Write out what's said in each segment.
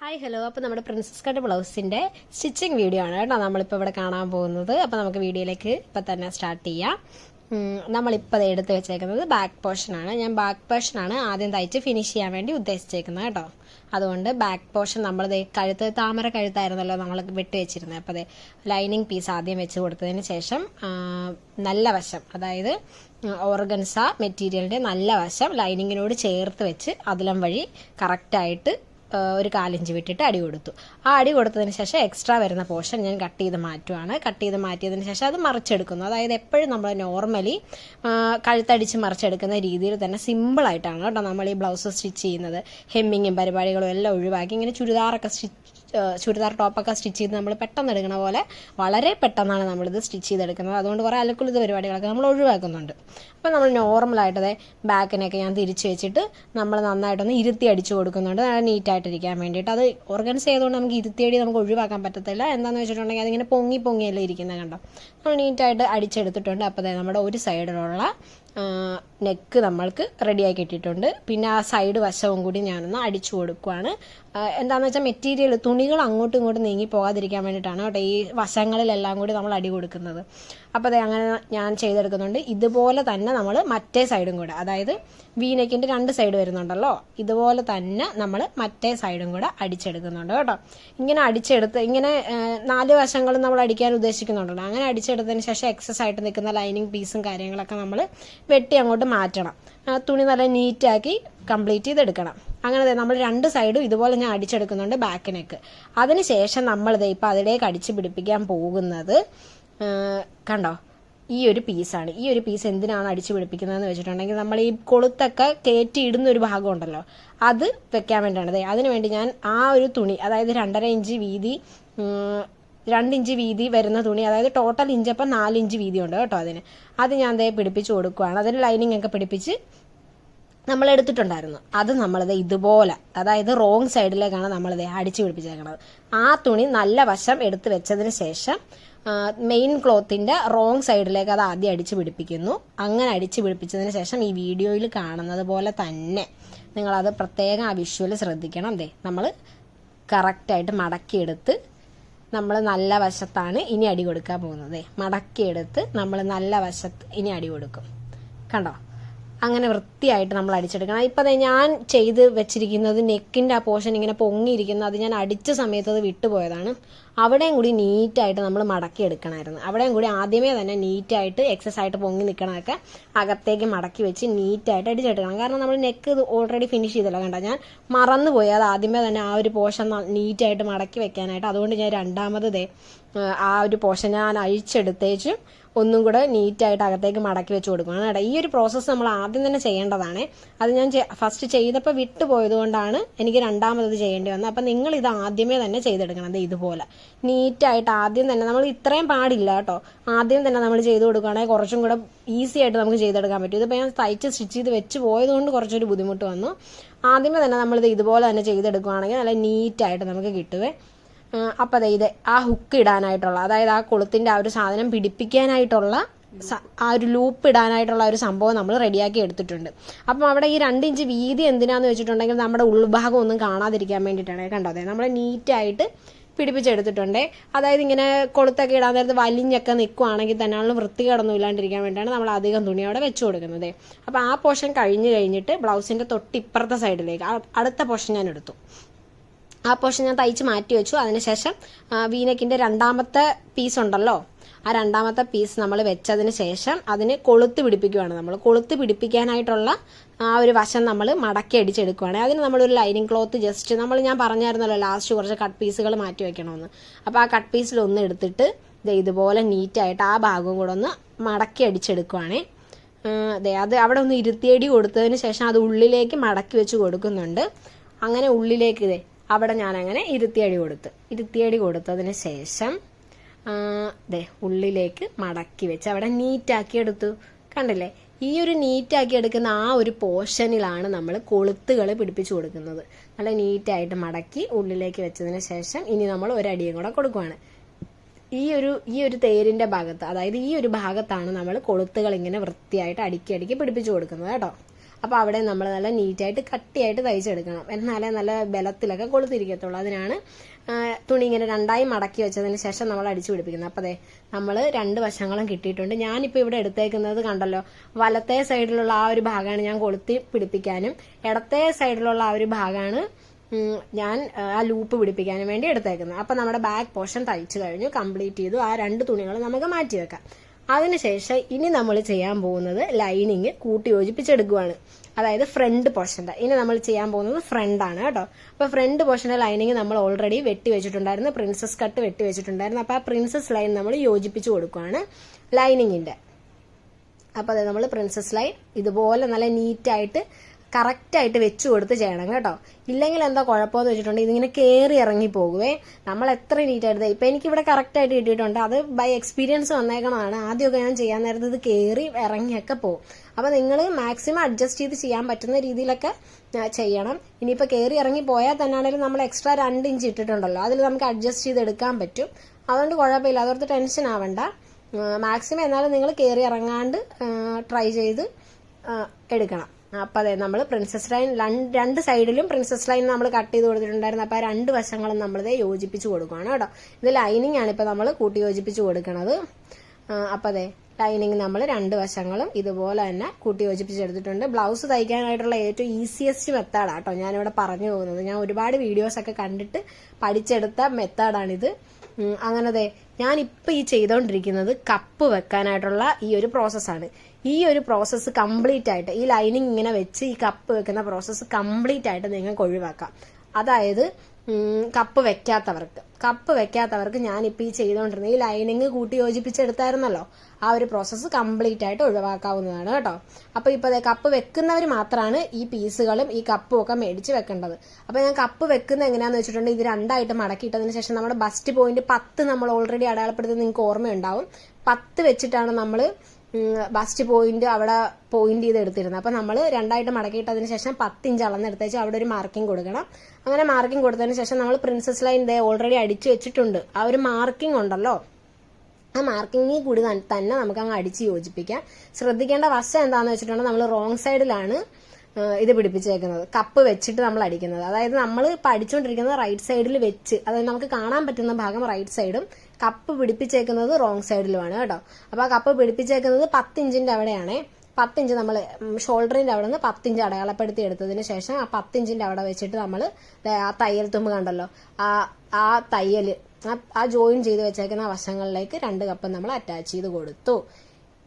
Hi hello അപ്പോൾ നമ്മുടെ princess cut ബ്ലൗസിന്റെ സ്റ്റിച്ചിങ് വീഡിയോ ആണ് കേട്ടോ നമ്മളിപ്പോൾ ഇവിടെ കാണാൻ പോകുന്നത്. അപ്പോൾ നമുക്ക് വീഡിയോയിലേക്ക് ഇപ്പം തന്നെ സ്റ്റാർട്ട് ചെയ്യാം. നമ്മളിപ്പോൾ എടുത്ത് വെച്ചേക്കുന്നത് ബാക്ക് പോർഷനാണ് ഞാൻ ബാക്ക് പോർഷനാണ് ആദ്യം തയ്ച്ച് ഫിനിഷ് ചെയ്യാൻ വേണ്ടി ഉദ്ദേശിച്ചേക്കുന്നത് കേട്ടോ. അതുകൊണ്ട് ബാക്ക് പോർഷൻ നമ്മൾ കഴുത്ത് താമര കഴുത്തായിരുന്നല്ലോ നമ്മൾ വെട്ടി വെച്ചിരുന്നത്. അപ്പോൾ അതെ ലൈനിങ് പീസ് ആദ്യം വെച്ച് കൊടുത്തതിന് ശേഷം നല്ല വശം അതായത് ഓർഗൻസ മെറ്റീരിയലിന്റെ നല്ല വശം ലൈനിങ്ങിനോട് ചേർത്ത് വെച്ച് അതിലം വഴി കറക്റ്റായിട്ട് ഒരു കാലിഞ്ച് വിട്ടിട്ട് അടി കൊടുത്തു. ആ അടി കൊടുത്തതിന് ശേഷം എക്സ്ട്രാ വരുന്ന പോർഷൻ ഞാൻ കട്ട് ചെയ്ത് മാറ്റുവാണ്. കട്ട് ചെയ്ത് മാറ്റിയതിന് ശേഷം അത് മറിച്ചെടുക്കുന്നു. അതായത് എപ്പോഴും നമ്മൾ നോർമലി കഴുത്തടിച്ച് മറിച്ചെടുക്കുന്ന രീതിയിൽ തന്നെ സിമ്പിളായിട്ടാണ് കേട്ടോ നമ്മൾ ഈ ബ്ലൗസ് സ്റ്റിച്ച് ചെയ്യുന്നത് ഹെമ്മിങ്ങും പരിപാടികളും എല്ലാം ഒഴിവാക്കി ഇങ്ങനെ ചുരിദാറൊക്കെ സ്റ്റിച്ച് ചുരിദാർ ടോപ്പൊക്കെ സ്റ്റിച്ച് ചെയ്ത് നമ്മൾ പെട്ടെന്ന് എടുക്കണ പോലെ വളരെ പെട്ടെന്നാണ് നമ്മളിത് സ്റ്റിച്ച് ചെയ്തെടുക്കുന്നത്. അതുകൊണ്ട് കുറേ അലക്കുലിത പരിപാടികളൊക്കെ നമ്മൾ ഒഴിവാക്കുന്നുണ്ട്. അപ്പോൾ നമ്മൾ നോർമലായിട്ട് അതെ ബാക്കിനൊക്കെ ഞാൻ തിരിച്ച് വെച്ചിട്ട് നമ്മൾ നന്നായിട്ടൊന്ന് ഇരുത്തി അടിച്ചു കൊടുക്കുന്നുണ്ട്. നല്ല നീറ്റായിട്ടിരിക്കാൻ വേണ്ടിയിട്ട്. അത് ഓർഗൻസ് ചെയ്തുകൊണ്ട് നമുക്ക് ഇരുത്തിയടി നമുക്ക് ഒഴിവാക്കാൻ പറ്റത്തില്ല. എന്താണെന്ന് വെച്ചിട്ടുണ്ടെങ്കിൽ അതിങ്ങനെ പൊങ്ങി പൊങ്ങിയല്ലേ ഇരിക്കുന്നത് കണ്ടോ? നമ്മൾ നീറ്റായിട്ട് അടിച്ചെടുത്തിട്ടുണ്ട്. അപ്പോൾ നമ്മുടെ ഒരു സൈഡിലുള്ള നെക്ക് നമ്മൾക്ക് റെഡിയാക്കി ഇട്ടിട്ടുണ്ട് പിന്നെ ആ സൈഡ് വശവും കൂടി ഞാനൊന്ന് അടിച്ചു കൊടുക്കുവാണ്. എന്താണെന്ന് വെച്ചാൽ മെറ്റീരിയൽ തുണികൾ അങ്ങോട്ടും ഇങ്ങോട്ടും നീങ്ങി പോകാതിരിക്കാൻ വേണ്ടിയിട്ടാണ് കേട്ടോ ഈ വശങ്ങളിലെല്ലാം കൂടി നമ്മൾ അടി കൊടുക്കുന്നത്. അപ്പോൾ അതെ അങ്ങനെ ഞാൻ ചെയ്തെടുക്കുന്നുണ്ട്. ഇതുപോലെ തന്നെ നമ്മൾ മറ്റേ സൈഡും കൂടെ അതായത് വീനക്കിന്റെ രണ്ട് സൈഡ് വരുന്നുണ്ടല്ലോ ഇതുപോലെ തന്നെ നമ്മൾ മറ്റേ സൈഡും കൂടെ അടിച്ചെടുക്കുന്നുണ്ട് കേട്ടോ. ഇങ്ങനെ അടിച്ചെടുത്ത് ഇങ്ങനെ നാല് വശങ്ങളും നമ്മൾ അടിക്കാൻ ഉദ്ദേശിക്കുന്നുണ്ടല്ലോ. അങ്ങനെ അടിച്ചെടുത്തതിന് ശേഷം എക്സസ് ആയിട്ട് നിൽക്കുന്ന ലൈനിങ് പീസും കാര്യങ്ങളൊക്കെ നമ്മൾ വെട്ടി അങ്ങോട്ട് മാറ്റണം. തുണി നല്ല നീറ്റാക്കി കംപ്ലീറ്റ് ചെയ്തെടുക്കണം. അങ്ങനെ നമ്മൾ രണ്ട് സൈഡും ഇതുപോലെ ഞാൻ അടിച്ചെടുക്കുന്നുണ്ട് ബാക്ക് നെക്ക് അതിനുശേഷം നമ്മളിത് ഇപ്പോൾ അതിലേക്ക് അടിച്ച് പിടിപ്പിക്കാൻ പോകുന്നത് കണ്ടോ? ഈ ഒരു പീസാണ് ഈ ഒരു പീസ് എന്തിനാണ് അടിച്ചു പിടിപ്പിക്കുന്നതെന്ന് വെച്ചിട്ടുണ്ടെങ്കിൽ നമ്മൾ ഈ കൊളുത്തൊക്കെ കയറ്റി ഇടുന്ന ഒരു ഭാഗം ഉണ്ടല്ലോ അത് വെക്കാൻ വേണ്ടിയാണ്. ദേ അതിന് വേണ്ടി ഞാൻ ആ ഒരു തുണി അതായത് രണ്ടര ഇഞ്ച് വീതി രണ്ടിഞ്ച് വീതി വരുന്ന തുണി അതായത് ടോട്ടൽ ഇഞ്ച് അപ്പം നാല് ഇഞ്ച് വീതി ഉണ്ട് കേട്ടോ അതിന്. അത് ഞാൻ ദേ പിടിപ്പിച്ച് കൊടുക്കുകയാണ് അതിന് ലൈനിങ് ഒക്കെ പിടിപ്പിച്ച് നമ്മൾ എടുത്തിട്ടുണ്ടായിരുന്നു അത് നമ്മളത് ഇതുപോലെ അതായത് റോങ് സൈഡിലേക്കാണ് നമ്മളിത് അടിച്ചു പിടിപ്പിച്ചേക്കുന്നത് ആ തുണി നല്ല വശം എടുത്തു വെച്ചതിന് ശേഷം മെയിൻ ക്ലോത്തിന്റെ റോങ് സൈഡിലേക്ക് അത് ആദ്യം അടിച്ചു പിടിപ്പിക്കുന്നു. അങ്ങനെ അടിച്ചു പിടിപ്പിച്ചതിന് ശേഷം ഈ വീഡിയോയിൽ കാണുന്നത് പോലെ തന്നെ നിങ്ങളത് പ്രത്യേകം ആ വിഷ്വൽ ശ്രദ്ധിക്കണം. ദേ നമ്മൾ കറക്റ്റായിട്ട് മടക്കിയെടുത്ത് നമ്മൾ നല്ല വശത്താണ് ഇനി അടി കൊടുക്കാൻ പോകുന്നത്. മടക്കിയെടുത്ത് നമ്മൾ നല്ല വശത്ത് ഇനി അടി കൊടുക്കും. കണ്ടോ? അങ്ങനെ വൃത്തിയായിട്ട് നമ്മൾ അടിച്ചെടുക്കണം. ഇപ്പം അതെ ഞാൻ ചെയ്ത് വെച്ചിരിക്കുന്നത് നെക്കിന്റെ ആ പോർഷൻ ഇങ്ങനെ പൊങ്ങിയിരിക്കുന്നു. അത് ഞാൻ അടിച്ച സമയത്ത് അത് വിട്ടുപോയതാണ്. അവിടെയും കൂടി നീറ്റായിട്ട് നമ്മൾ മടക്കി എടുക്കണമായിരുന്നു. അവിടെയും കൂടി ആദ്യമേ തന്നെ നീറ്റായിട്ട് എക്സസ് ആയിട്ട് പൊങ്ങി നിൽക്കണമൊക്കെ അകത്തേക്ക് മടക്കി വെച്ച് നീറ്റായിട്ട് അടിച്ചെടുക്കണം. കാരണം നമ്മൾ നെക്ക് ഓൾറെഡി ഫിനിഷ് ചെയ്തല്ലോ. കണ്ടോ? ഞാൻ മറന്നുപോയി. അത് ആദ്യമേ തന്നെ ആ ഒരു പോർഷൻ നീറ്റായിട്ട് മടക്കി വെക്കാനായിട്ട്. അതുകൊണ്ട് ഞാൻ രണ്ടാമത് ആ ഒരു പോർഷൻ ഞാൻ അഴിച്ചെടുത്തേച്ച് ഒന്നും കൂടെ നീറ്റായിട്ട് അകത്തേക്ക് മടക്കി വെച്ച് കൊടുക്കണം കേട്ടോ ഈ ഒരു പ്രോസസ്സ് നമ്മൾ ആദ്യം തന്നെ ചെയ്യേണ്ടതാണ്. അത് ഞാൻ ഫസ്റ്റ് ചെയ്തപ്പോൾ വിട്ടുപോയത് കൊണ്ടാണ് എനിക്ക് രണ്ടാമത് ചെയ്യേണ്ടി വന്നത്. അപ്പം നിങ്ങൾ ഇത് ആദ്യമേ തന്നെ ചെയ്തെടുക്കണം. ഇതുപോലെ. നീറ്റായിട്ട് ആദ്യം തന്നെ നമ്മൾ ഇത്രയും പാടില്ല കേട്ടോ. ആദ്യം തന്നെ നമ്മൾ ചെയ്ത് കൊടുക്കുകയാണെങ്കിൽ കുറച്ചും കൂടെ ഈസി ആയിട്ട് നമുക്ക് ചെയ്തെടുക്കാൻ പറ്റും. ഇതിപ്പോൾ ഞാൻ തയ്ച്ച് സ്റ്റിച്ച് ചെയ്ത് വെച്ച് പോയതുകൊണ്ട് കുറച്ചൊരു ബുദ്ധിമുട്ട് വന്നു. ആദ്യമേ തന്നെ നമ്മളിത് ഇതുപോലെ തന്നെ ചെയ്തെടുക്കുകയാണെങ്കിൽ നല്ല നീറ്റായിട്ട് നമുക്ക് കിട്ടുവേ. അപ്പം അതെ ഇത് ആ ഹുക്ക് ഇടാനായിട്ടുള്ള അതായത് ആ കൊളുത്തിന്റെ ആ ഒരു സാധനം പിടിപ്പിക്കാനായിട്ടുള്ള ആ ഒരു ലൂപ്പ് ഇടാനായിട്ടുള്ള ഒരു സംഭവം നമ്മൾ റെഡിയാക്കി എടുത്തിട്ടുണ്ട്. അപ്പം അവിടെ ഈ രണ്ട് ഇഞ്ച് വീതി എന്തിനാന്ന് വെച്ചിട്ടുണ്ടെങ്കിൽ നമ്മുടെ ഉൾഭാഗം ഒന്നും കാണാതിരിക്കാൻ വേണ്ടിയിട്ടാണ്. കണ്ടോ? അതെ നമ്മൾ നീറ്റായിട്ട് പിടിപ്പിച്ചെടുത്തിട്ടുണ്ട്. അതായത് ഇങ്ങനെ കൊളുത്തൊക്കെ ഇടാൻ നേരത്ത് വലിഞ്ഞൊക്കെ നിൽക്കുവാണെങ്കിൽ തന്നെ വൃത്തികേടൊന്നും ഇല്ലാണ്ടിരിക്കാൻ വേണ്ടിയാണ് നമ്മൾ അധികം തുണി അവിടെ വെച്ച് കൊടുക്കുന്നത്. അപ്പോൾ ആ പോർഷൻ കഴിഞ്ഞ് കഴിഞ്ഞിട്ട് ബ്ലൗസിന്റെ തൊട്ടിപ്പുറത്തെ സൈഡിലേക്ക് അടുത്ത പോർഷൻ ഞാൻ എടുത്തു. ആ പോർഷൻ ഞാൻ തയ്ച്ച് മാറ്റി വെച്ചു. അതിനുശേഷം വീനക്കിന്റെ രണ്ടാമത്തെ പീസ് ഉണ്ടല്ലോ ആ രണ്ടാമത്തെ പീസ് നമ്മൾ വെച്ചതിന് ശേഷം അതിന് കൊളുത്ത് പിടിപ്പിക്കുകയാണ് നമ്മൾ കൊളുത്ത് പിടിപ്പിക്കാനായിട്ടുള്ള ആ ഒരു വശം നമ്മൾ മടക്കി അടിച്ചെടുക്കുകയാണ് അതിന് നമ്മളൊരു ലൈനിങ് ക്ലോത്ത് ജസ്റ്റ് നമ്മൾ ഞാൻ പറഞ്ഞായിരുന്നല്ലോ ലാസ്റ്റ് കുറച്ച് കട്ട് പീസുകൾ മാറ്റി വെക്കണമെന്ന് അപ്പോൾ ആ കട്ട് പീസിൽ ഒന്ന് എടുത്തിട്ട് ഇതുപോലെ നീറ്റായിട്ട് ആ ഭാഗവും കൂടെ ഒന്ന് മടക്കി അടിച്ചെടുക്കുവാണേ. അതെ അത് അവിടെ ഒന്ന് ഇരുത്തിയടി കൊടുത്തതിന് ശേഷം അത് ഉള്ളിലേക്ക് മടക്കി വെച്ച് കൊടുക്കുന്നുണ്ട്. അങ്ങനെ ഉള്ളിലേക്ക് ഇതേ അവിടെ ഞാൻ അങ്ങനെ ഇരുത്തിയടി കൊടുത്ത്. ഇരുത്തിയടി കൊടുത്തതിന് ശേഷം ദേ ഉള്ളിലേക്ക് മടക്കി വെച്ച് അവിടെ നീറ്റാക്കി എടുത്തു. കണ്ടില്ലേ? ഈ ഒരു നീറ്റാക്കി എടുക്കുന്ന ആ ഒരു പോർഷനിലാണ് നമ്മൾ കൊളുത്തുകൾ പിടിപ്പിച്ചു കൊടുക്കുന്നത്. നല്ല നീറ്റായിട്ട് മടക്കി ഉള്ളിലേക്ക് വെച്ചതിന് ശേഷം ഇനി നമ്മൾ ഒരടിയും കൂടെ കൊടുക്കുവാണ്. ഈ ഒരു ഈ ഒരു തേരിന്റെ ഭാഗത്ത് അതായത് ഈ ഒരു ഭാഗത്താണ് നമ്മൾ കൊളുത്തുകൾ ഇങ്ങനെ വൃത്തിയായിട്ട് അടുക്കി അടുക്കി പിടിപ്പിച്ചു കൊടുക്കുന്നത് കേട്ടോ. അപ്പോൾ അവിടെ നമ്മൾ നല്ല നീറ്റായിട്ട് കട്ടിയായിട്ട് തയ്ച്ചെടുക്കണം. എന്നാലേ നല്ല ബലത്തിലൊക്കെ കൊളുത്തിരിക്കത്തുള്ളൂ അതിനാണ് തുണി ഇങ്ങനെ രണ്ടായി മടക്കി വെച്ചതിന് ശേഷം നമ്മൾ അടിച്ചു പിടിപ്പിക്കുന്നത്. അപ്പോൾ അതെ നമ്മൾ രണ്ട് വശങ്ങളും കിട്ടിയിട്ടുണ്ട്. ഞാനിപ്പോൾ ഇവിടെ എടുത്തേക്കുന്നത് കണ്ടല്ലോ വലത്തെ സൈഡിലുള്ള ആ ഒരു ഭാഗമാണ് ഞാൻ കൊളുത്തി പിടിപ്പിക്കാനും ഇടത്തെ സൈഡിലുള്ള ആ ഒരു ഭാഗമാണ് ഞാൻ ആ, ലൂപ്പ് പിടിപ്പിക്കാനും വേണ്ടി എടുത്തേക്കുന്നത്. അപ്പം നമ്മുടെ ബാക്ക് പോർഷൻ തയ്ച്ചു കഴിഞ്ഞു കംപ്ലീറ്റ് ചെയ്തു. ആ രണ്ട് തുണികൾ നമുക്ക് മാറ്റി വെക്കാം. അതിനുശേഷം ഇനി നമ്മൾ ചെയ്യാൻ പോകുന്നത് ലൈനിങ് കൂട്ടി യോജിപ്പിച്ചെടുക്കുവാണ്. അതായത് ഫ്രണ്ട് പോർഷന്റെ ഇനി നമ്മൾ ചെയ്യാൻ പോകുന്നത് ഫ്രണ്ടാണ് കേട്ടോ. അപ്പോൾ ഫ്രണ്ട് പോർഷന്റെ ലൈനിങ് നമ്മൾ ഓൾറെഡി വെട്ടി വെച്ചിട്ടുണ്ടായിരുന്നു. പ്രിൻസസ് കട്ട് വെട്ടി വെച്ചിട്ടുണ്ടായിരുന്നു. അപ്പോൾ ആ പ്രിൻസസ് ലൈൻ നമ്മൾ യോജിപ്പിച്ച് കൊടുക്കുവാണ് ലൈനിങ്ങിന്റെ അപ്പോൾ അത് നമ്മൾ പ്രിൻസസ് ലൈൻ ഇതുപോലെ നല്ല നീറ്റായിട്ട് കറക്റ്റായിട്ട് വെച്ച് കൊടുത്ത് ചെയ്യണം കേട്ടോ. ഇല്ലെങ്കിൽ എന്താ കുഴപ്പമെന്ന് വെച്ചിട്ടുണ്ടെങ്കിൽ ഇതിങ്ങനെ കയറി ഇറങ്ങി പോകുവേ. നമ്മൾ എത്ര നീറ്റായിട്ട് ഇപ്പം എനിക്കിവിടെ കറക്റ്റായിട്ട് കിട്ടിയിട്ടുണ്ട്. അത് ബൈ എക്സ്പീരിയൻസ് വന്നേക്കണതാണ്. ആദ്യമൊക്കെ ഞാൻ ചെയ്യാൻ നേരത്ത് ഇത് കയറി ഇറങ്ങിയൊക്കെ പോകും. അപ്പോൾ നിങ്ങൾ മാക്സിമം അഡ്ജസ്റ്റ് ചെയ്ത് ചെയ്യാൻ പറ്റുന്ന രീതിയിലൊക്കെ ചെയ്യണം. ഇനിയിപ്പോൾ കയറി ഇറങ്ങി പോയാൽ തന്നെയാണെങ്കിലും നമ്മൾ എക്സ്ട്രാ രണ്ട് ഇഞ്ച് ഇട്ടിട്ടുണ്ടല്ലോ. അതിൽ നമുക്ക് അഡ്ജസ്റ്റ് ചെയ്ത് എടുക്കാൻ പറ്റും. അതുകൊണ്ട് കുഴപ്പമില്ല. അതോർത്ത് ടെൻഷൻ ആവണ്ട. മാക്സിമം എന്നാലും നിങ്ങൾ കയറി ഇറങ്ങാണ്ട് ട്രൈ ചെയ്ത് എടുക്കണം. അപ്പോൾ അതെ നമ്മൾ പ്രിൻസസ് ലൈൻ രണ്ട് സൈഡിലും പ്രിൻസസ് ലൈൻ നമ്മൾ കട്ട് ചെയ്ത് കൊടുത്തിട്ടുണ്ടായിരുന്നു. അപ്പോൾ ആ രണ്ട് വശങ്ങളും നമ്മളിത് യോജിപ്പിച്ച് കൊടുക്കുകയാണ് കേട്ടോ. ഇത് ലൈനിങ് ആണ് ഇപ്പോൾ നമ്മൾ കൂട്ടി യോജിപ്പിച്ച് കൊടുക്കണത്. അപ്പോൾ അതെ ലൈനിങ് നമ്മൾ രണ്ട് വശങ്ങളും ഇതുപോലെ തന്നെ കൂട്ടി യോജിപ്പിച്ചെടുത്തിട്ടുണ്ട് ബ്ലൗസ് തയ്ക്കാനായിട്ടുള്ള ഏറ്റവും ഈസിയസ്റ്റ് മെത്തേഡാണ് കേട്ടോ ഞാനിവിടെ പറഞ്ഞു പോകുന്നത്. ഞാൻ ഒരുപാട് വീഡിയോസൊക്കെ കണ്ടിട്ട് പഠിച്ചെടുത്ത മെത്തേഡാണിത് ദേ ഞാനിപ്പോൾ ഈ ചെയ്തുകൊണ്ടിരിക്കുന്നത് കപ്പ് വെക്കാനായിട്ടുള്ള ഈ ഒരു പ്രോസസ്സാണ് ഈ ഒരു പ്രോസസ്സ് കംപ്ലീറ്റ് ആയിട്ട് ഈ ലൈനിങ് ഇങ്ങനെ വെച്ച് ഈ കപ്പ് വെക്കുന്ന പ്രോസസ്സ് കംപ്ലീറ്റ് ആയിട്ട് നിങ്ങൾക്ക് ഒഴിവാക്കാം. അതായത് കപ്പ് വെക്കാത്തവർക്ക്. കപ്പ് വെക്കാത്തവർക്ക് ഞാനിപ്പോൾ ഈ ചെയ്തുകൊണ്ടിരുന്ന ഈ ലൈനിങ് കൂട്ടി യോജിപ്പിച്ചെടുത്തായിരുന്നല്ലോ. ആ ഒരു പ്രോസസ്സ് കംപ്ലീറ്റ് ആയിട്ട് ഒഴിവാക്കാവുന്നതാണ് കേട്ടോ. അപ്പോൾ ഇപ്പോൾ ദേ കപ്പ് വെക്കുന്നവർ മാത്രമാണ് ഈ പീസുകളും ഈ കപ്പും ഒക്കെ മേടിച്ച് വെക്കേണ്ടത്. അപ്പോൾ ഞാൻ കപ്പ് വെക്കുന്ന എങ്ങനെയാണെന്ന് വെച്ചിട്ടുണ്ടെങ്കിൽ ഇത് രണ്ടായിട്ട് മടക്കിയിട്ടതിന് ശേഷം നമ്മുടെ ബസ്റ്റ് പോയിന്റ് പത്ത് നമ്മൾ ഓൾറെഡി അടയാളപ്പെടുത്തി നിങ്ങൾക്ക് ഓർമ്മയുണ്ടാവും. പത്ത് വെച്ചിട്ടാണ് നമ്മൾ ബസ്റ്റ് പോയിന്റ് അവിടെ പോയിന്റ് ചെയ്ത് എടുത്തിരുന്നത് അപ്പോൾ നമ്മൾ രണ്ടായിട്ട് മടക്കിയിട്ടതിന് ശേഷം പത്ത് ഇഞ്ച് അളന്നെടുത്തേച്ച് അവിടെ ഒരു മാർക്കിംഗ് കൊടുക്കണം. അങ്ങനെ മാർക്കിംഗ് കൊടുത്തതിന് ശേഷം നമ്മൾ പ്രിൻസസ് ലൈൻ ദേ ഓൾറെഡി അടിച്ചു വെച്ചിട്ടുണ്ട്. ആ ഒരു മാർക്കിംഗ് ഉണ്ടല്ലോ. ആ മാർക്കിങ്ങിൽ കൂടി തന്നെ നമുക്ക് അങ്ങ് അടിച്ച് യോജിപ്പിക്കാം. ശ്രദ്ധിക്കേണ്ട വശം എന്താണെന്ന് വെച്ചിട്ടുണ്ടെങ്കിൽ നമ്മൾ റോങ് സൈഡിലാണ് ഇത് പിടിപ്പിച്ചേക്കുന്നത്. കപ്പ് വെച്ചിട്ട് നമ്മൾ അടിക്കുന്നത്. അതായത് നമ്മൾ ഇപ്പം അടിച്ചുകൊണ്ടിരിക്കുന്നത് റൈറ്റ് സൈഡിൽ വെച്ച്. അതായത് നമുക്ക് കാണാൻ പറ്റുന്ന ഭാഗം റൈറ്റ് സൈഡും കപ്പ് പിടിപ്പിച്ചേക്കുന്നത് റോങ് സൈഡിലുമാണ് കേട്ടോ. അപ്പോൾ ആ കപ്പ് പിടിപ്പിച്ചേക്കുന്നത് പത്ത് ഇഞ്ചിന്റെ അവിടെയാണ്. പത്തിഞ്ച് നമ്മൾ ഷോൾഡറിന്റെ അവിടെ നിന്ന് പത്തിഞ്ച് അടയാളപ്പെടുത്തി എടുത്തതിന് ശേഷം ആ പത്തിഞ്ചിന്റെ അവിടെ വെച്ചിട്ട് നമ്മൾ ആ തയ്യൽ തുമ്പ് കണ്ടല്ലോ. ആ ആ തയ്യൽ ആ- ആ ജോയിൻ ചെയ്ത് വെച്ചേക്കുന്ന വശങ്ങളിലേക്ക് രണ്ട് കപ്പ് നമ്മൾ അറ്റാച്ച് ചെയ്ത് കൊടുത്തു.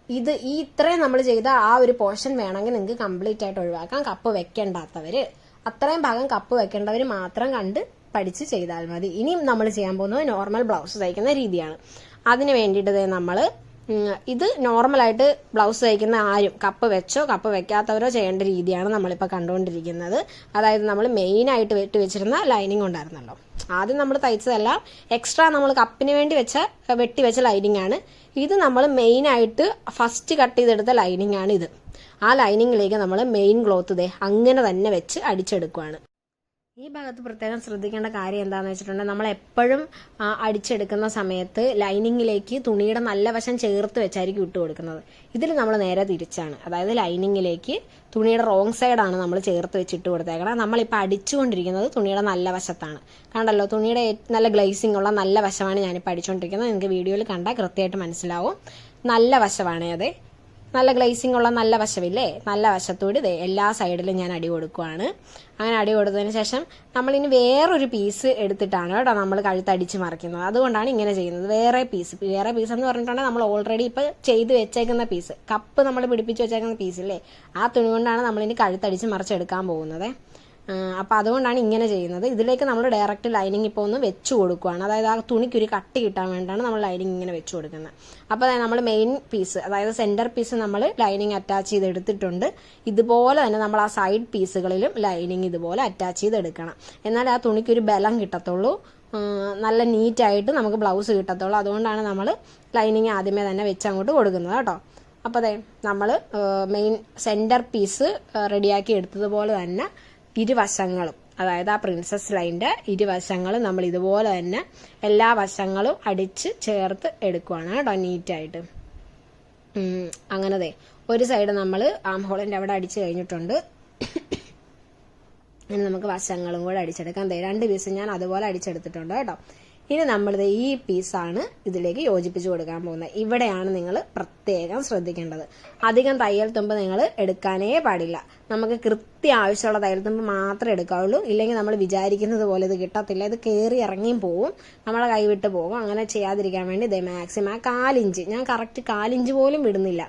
ഇത് ഈ ഇത്രയും നമ്മൾ ചെയ്ത ആ ഒരു പോർഷൻ വേണമെങ്കിൽ നിങ്ങൾക്ക് കംപ്ലീറ്റ് ആയിട്ട് ഒഴിവാക്കാം. കപ്പ് വെക്കേണ്ടാത്തവര്. അത്രയും ഭാഗം കപ്പ് വെക്കേണ്ടവർ മാത്രം കണ്ട് പഠിച്ച് ചെയ്താൽ മതി. ഇനിയും നമ്മൾ ചെയ്യാൻ പോകുന്നത് നോർമൽ ബ്ലൗസ് തയ്ക്കുന്ന രീതിയാണ്. അതിന് വേണ്ടിയിട്ട് നമ്മൾ ഇത് നോർമലായിട്ട് ബ്ലൗസ് തയ്ക്കുന്ന ആരും കപ്പ് വെച്ചോ കപ്പ് വെക്കാത്തവരോ ചെയ്യേണ്ട രീതിയാണ് നമ്മളിപ്പോൾ കണ്ടുകൊണ്ടിരിക്കുന്നത്. അതായത് നമ്മൾ മെയിനായിട്ട് വെട്ടി വെച്ചിരുന്ന ലൈനിങ് ഉണ്ടായിരുന്നല്ലോ. ആദ്യം നമ്മൾ തയ്ച്ചതെല്ലാം എക്സ്ട്രാ നമ്മൾ കപ്പിന് വേണ്ടി വെച്ച വെട്ടി വെച്ച ലൈനിങ് ആണ്. ഇത് നമ്മൾ മെയിനായിട്ട് ഫസ്റ്റ് കട്ട് ചെയ്തെടുത്ത ലൈനിങ് ആണ് ഇത്. ആ ലൈനിങ്ങിലേക്ക് നമ്മൾ മെയിൻ ക്ലോത്ത് ദേ അങ്ങനെ തന്നെ വെച്ച് അടിച്ചെടുക്കുവാണ്. ഈ ഭാഗത്ത് പ്രത്യേകം ശ്രദ്ധിക്കേണ്ട കാര്യം എന്താണെന്ന് വെച്ചിട്ടുണ്ടെങ്കിൽ നമ്മൾ എപ്പോഴും അടിച്ചെടുക്കുന്ന സമയത്ത് ലൈനിങ്ങിലേക്ക് തുണിയുടെ നല്ല വശം ചേർത്ത് വെച്ചായിരിക്കും ഇട്ട് കൊടുക്കുന്നത്. ഇതിൽ നമ്മൾ നേരെ തിരിച്ചാണ്. അതായത് ലൈനിങ്ങിലേക്ക് തുണിയുടെ റോങ് സൈഡാണ് നമ്മൾ ചേർത്ത് വെച്ച് ഇട്ട് കൊടുത്തേക്കണം. നമ്മളിപ്പോൾ അടിച്ചുകൊണ്ടിരിക്കുന്നത് തുണിയുടെ നല്ല വശത്താണ്. കണ്ടല്ലോ തുണിയുടെ നല്ല ഗ്ലേസിംഗ് ഉള്ള നല്ല വശമാണ് ഞാനിപ്പോൾ അടിച്ചുകൊണ്ടിരിക്കുന്നത് നിങ്ങൾക്ക് വീഡിയോയിൽ കണ്ടാൽ കൃത്യമായിട്ട് മനസ്സിലാവും. നല്ല വശമാണ് അത്. നല്ല ഗ്ലേസിംഗ് ഉള്ള നല്ല വശമില്ലേ? നല്ല വശത്തോട് ദേ എല്ലാ സൈഡിലും ഞാൻ അടി കൊടുക്കുവാണ്. അങ്ങനെ അടി കൊടുത്തതിന് ശേഷം നമ്മളിനി വേറൊരു പീസ് എടുത്തിട്ടാണ് കേട്ടോ നമ്മൾ കഴുത്തടിച്ച് മറിക്കുന്നത്. അതുകൊണ്ടാണ് ഇങ്ങനെ ചെയ്യുന്നത്. വേറെ പീസ്. വേറെ പീസ് എന്ന് പറഞ്ഞിട്ടുണ്ടെങ്കിൽ നമ്മൾ ഓൾറെഡി ഇപ്പോൾ ചെയ്ത് വെച്ചേക്കുന്ന പീസ്. കപ്പ് നമ്മൾ പിടിപ്പിച്ച് വെച്ചേക്കുന്ന പീസ് പീസില്ലേ ആ തുണി കൊണ്ടാണ് നമ്മളിനി കഴുത്തടിച്ച് മറിച്ചെടുക്കാൻ പോകുന്നത്. അപ്പോൾ അതുകൊണ്ടാണ് ഇങ്ങനെ ചെയ്യുന്നത്. ഇതിലേക്ക് നമ്മൾ ഡയറക്റ്റ് ലൈനിങ് ഇപ്പോൾ ഒന്ന് വെച്ച് കൊടുക്കുകയാണ് അതായത് ആ തുണിക്ക് ഒരു കട്ടി കിട്ടാൻ വേണ്ടിയാണ് നമ്മൾ ലൈനിങ് ഇങ്ങനെ വെച്ച് കൊടുക്കുന്നത്. അപ്പോൾ നമ്മൾ മെയിൻ പീസ് അതായത് സെന്റർ പീസ് നമ്മൾ ലൈനിങ് അറ്റാച്ച് ചെയ്ത് എടുത്തിട്ടുണ്ട്. ഇതുപോലെ തന്നെ നമ്മൾ ആ സൈഡ് പീസുകളിലും ലൈനിങ് ഇതുപോലെ അറ്റാച്ച് ചെയ്ത് എടുക്കണം. എന്നാൽ ആ തുണിക്കൊരു ബലം കിട്ടത്തുള്ളൂ. നല്ല നീറ്റായിട്ട് നമുക്ക് ബ്ലൗസ് കിട്ടത്തുള്ളൂ. അതുകൊണ്ടാണ് നമ്മൾ ലൈനിങ് ആദ്യമേ തന്നെ വെച്ച് അങ്ങോട്ട് കൊടുക്കുന്നത് കേട്ടോ. അപ്പോൾ അതെ നമ്മൾ മെയിൻ സെന്റർ പീസ് റെഡിയാക്കി എടുത്തതുപോലെ തന്നെ ഇരുവശങ്ങളും. അതായത് ആ പ്രിൻസസ് ലൈന്റെ ഇരുവശങ്ങളും നമ്മൾ ഇതുപോലെ തന്നെ എല്ലാ വശങ്ങളും അടിച്ച് ചേർത്ത് എടുക്കുവാണ് കേട്ടോ നീറ്റായിട്ട് അങ്ങനത്തെ ഒരു സൈഡ് നമ്മൾ ആം ഹോളിന്റെ അവിടെ അടിച്ച് കഴിഞ്ഞിട്ടുണ്ട്. ഇനി നമുക്ക് വശങ്ങളും കൂടെ അടിച്ചെടുക്കാം. രണ്ട് പീസ് ഞാൻ അതുപോലെ അടിച്ചെടുത്തിട്ടുണ്ട് കേട്ടോ. ഇനി നമ്മളിത് ഈ പീസാണ് ഇതിലേക്ക് യോജിപ്പിച്ച് കൊടുക്കാൻ പോകുന്നത്. ഇവിടെയാണ് നിങ്ങൾ പ്രത്യേകം ശ്രദ്ധിക്കേണ്ടത്. അധികം തയ്യൽ തുമ്പ് നിങ്ങൾ എടുക്കാനേ പാടില്ല. നമുക്ക് കൃത്യ ആവശ്യമുള്ള തയ്യൽ തുമ്പ് മാത്രമേ എടുക്കാവുള്ളൂ. ഇല്ലെങ്കിൽ നമ്മൾ വിചാരിക്കുന്നത് പോലെ ഇത് കിട്ടത്തില്ല. ഇത് കയറി ഇറങ്ങിയും പോവും. നമ്മളെ കൈവിട്ട് പോകും. അങ്ങനെ ചെയ്യാതിരിക്കാൻ വേണ്ടി ഇതേ മാക്സിമം കാലിഞ്ച്. ഞാൻ കറക്റ്റ് കാലിഞ്ച് പോലും വിടുന്നില്ല.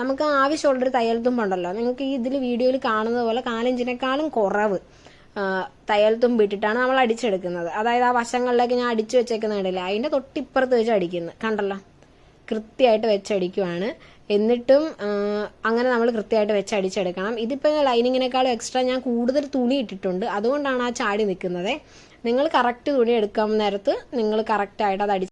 നമുക്ക് ആവശ്യമുള്ളൊരു തയ്യൽ തുമ്പുണ്ടല്ലോ. നിങ്ങൾക്ക് ഇതിൽ വീഡിയോയിൽ കാണുന്നത് പോലെ കാലിഞ്ചിനേക്കാളും കുറവ്. തയ്യൽ തുമ്പ് ഇട്ടിട്ടാണ് നമ്മൾ അടിച്ചെടുക്കുന്നത്. അതായത് ആ വശങ്ങളിലേക്ക് ഞാൻ അടിച്ചു വെച്ചേക്കുന്ന കണ്ടില്ല അതിന്റെ തൊട്ടിപ്പുറത്ത് വെച്ച് അടിക്കുന്നത് കണ്ടല്ലോ? കൃത്യമായിട്ട് വെച്ചടിക്കുവാണ് എന്നിട്ടും അങ്ങനെ നമ്മൾ കൃത്യമായിട്ട് വെച്ച് അടിച്ചെടുക്കണം. ഇതിപ്പോൾ ലൈനിങ്ങിനേക്കാളും എക്സ്ട്രാ ഞാൻ കൂടുതൽ തുണി ഇട്ടിട്ടുണ്ട്. അതുകൊണ്ടാണ് ആ ചാടി നിൽക്കുന്നത്. നിങ്ങൾ കറക്റ്റ് തുണി എടുക്കാൻ നേരത്ത് നിങ്ങൾ കറക്റ്റായിട്ട് അത് അടി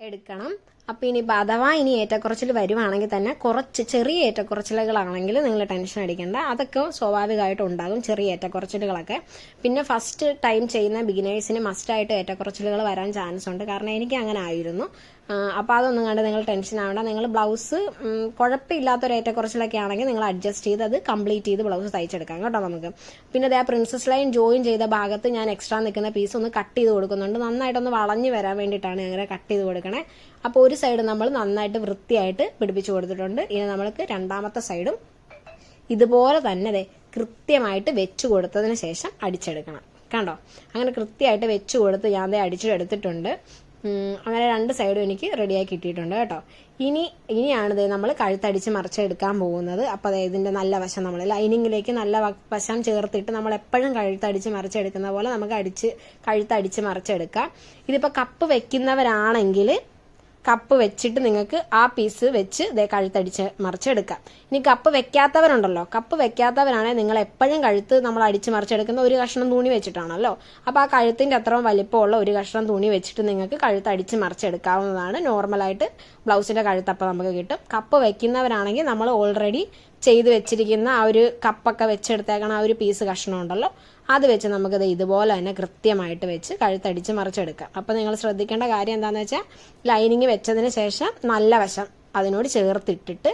എടുക്കണം. അപ്പോൾ ഇനിയിപ്പോൾ അഥവാ ഇനി ഏറ്റക്കുറച്ചിൽ വരുവാണെങ്കിൽ തന്നെ കുറച്ച് ചെറിയ ഏറ്റക്കുറച്ചിലുകളാണെങ്കിൽ നിങ്ങൾ ടെൻഷൻ അടിക്കേണ്ട. അതൊക്കെ സ്വാഭാവികമായിട്ട് ഉണ്ടാകും ചെറിയ ഏറ്റക്കുറച്ചിലുകളൊക്കെ. പിന്നെ ഫസ്റ്റ് ടൈം ചെയ്യുന്ന ബിഗിനേഴ്സിന് മസ്റ്റായിട്ട് ഏറ്റക്കുറച്ചിലുകൾ വരാൻ ചാൻസ് ഉണ്ട്. കാരണം എനിക്ക് അങ്ങനെ ആയിരുന്നു. അപ്പോൾ അതൊന്നും കണ്ട് നിങ്ങൾ ടെൻഷൻ ആവേണ്ട. നിങ്ങൾ ബ്ലൗസ് കുഴപ്പമില്ലാത്തൊരു ഏറ്റക്കുറച്ചിലൊക്കെ ആണെങ്കിൽ നിങ്ങൾ അഡ്ജസ്റ്റ് ചെയ്ത് അത് കംപ്ലീറ്റ് ചെയ്ത് ബ്ലൗസ് തയ്ച്ചെടുക്കാം കേട്ടോ നമുക്ക്. പിന്നെ അതേ പ്രിൻസസ് ലൈൻ ജോയിൻ ചെയ്ത ഭാഗത്ത് ഞാൻ എക്സ്ട്രാ നിൽക്കുന്ന പീസ് ഒന്ന് കട്ട് ചെയ്ത് കൊടുക്കുന്നുണ്ട്. നന്നായിട്ടൊന്ന് വളഞ്ഞു വരാൻ വേണ്ടിയിട്ടാണ് അങ്ങനെ കട്ട് ചെയ്ത് കൊടുക്കണേ. അപ്പോൾ ഒരു സൈഡ് നമ്മൾ നന്നായിട്ട് വൃത്തിയായിട്ട് പിടിപ്പിച്ച് കൊടുത്തിട്ടുണ്ട്. ഇനി നമ്മൾക്ക് രണ്ടാമത്തെ സൈഡും ഇതുപോലെ തന്നെ കൃത്യമായിട്ട് വെച്ച് കൊടുത്തതിന് ശേഷം അടിച്ചെടുക്കണം. കണ്ടോ? അങ്ങനെ കൃത്യമായിട്ട് വെച്ച് കൊടുത്ത് ഞാൻ ദേ അടിച്ചെടുത്തിട്ടുണ്ട് അങ്ങനെ രണ്ട് സൈഡും എനിക്ക് റെഡിയായി കിട്ടിയിട്ടുണ്ട് കേട്ടോ. ഇനി ഇനിയാണിത് നമ്മൾ കഴുത്തടിച്ച് മറിച്ചെടുക്കാൻ പോകുന്നത്. അപ്പോൾ അതായത് ഇതിന്റെ നല്ല വശം നമ്മൾ ലൈനിങ്ങിലേക്ക് നല്ല വശം ചേർത്തിട്ട് നമ്മൾ എപ്പോഴും കഴുത്തടിച്ച് മറിച്ചെടുക്കുന്ന പോലെ നമുക്ക് അടിച്ച് കഴുത്തടിച്ച് മറിച്ചെടുക്കാം. ഇതിപ്പോൾ കപ്പ് വെക്കുന്നവരാണെങ്കിൽ കപ്പ് വെച്ചിട്ട് നിങ്ങൾക്ക് ആ പീസ് വെച്ച് ഇതേ കഴുത്തടിച്ച് മറിച്ചെടുക്കാം. ഇനി കപ്പ് വെക്കാത്തവരുണ്ടല്ലോ. കപ്പ് വെക്കാത്തവരാണെങ്കിൽ നിങ്ങൾ എപ്പോഴും കഴുത്ത് നമ്മൾ അടിച്ച് മറിച്ചെടുക്കുന്ന ഒരു കഷ്ണം തുണി വെച്ചിട്ടാണല്ലോ. അപ്പോൾ ആ കഴുത്തിന്റെ അത്രയും വലിപ്പമുള്ള ഒരു കഷ്ണം തുണി വെച്ചിട്ട് നിങ്ങൾക്ക് കഴുത്ത് അടിച്ച് മറിച്ചെടുക്കാവുന്നതാണ്. നോർമലായിട്ട് ബ്ലൗസിന്റെ കഴുത്തപ്പം നമുക്ക് കിട്ടും. കപ്പ് വെക്കുന്നവരാണെങ്കിൽ നമ്മൾ ഓൾറെഡി ചെയ്ത് വെച്ചിരിക്കുന്ന ആ ഒരു കപ്പൊക്കെ വെച്ചെടുത്തേക്കണ ആ ഒരു പീസ് കഷ്ണം ഉണ്ടല്ലോ അത് വെച്ച് നമുക്കത് ഇതുപോലെ തന്നെ കൃത്യമായിട്ട് വെച്ച് കഴുത്തടിച്ച് മറിച്ചെടുക്കാം. അപ്പോൾ നിങ്ങൾ ശ്രദ്ധിക്കേണ്ട കാര്യം എന്താണെന്ന് വെച്ചാൽ ലൈനിങ് വെച്ചതിന് ശേഷം നല്ല വശം അതിനോട് ചേർത്തിട്ടിട്ട്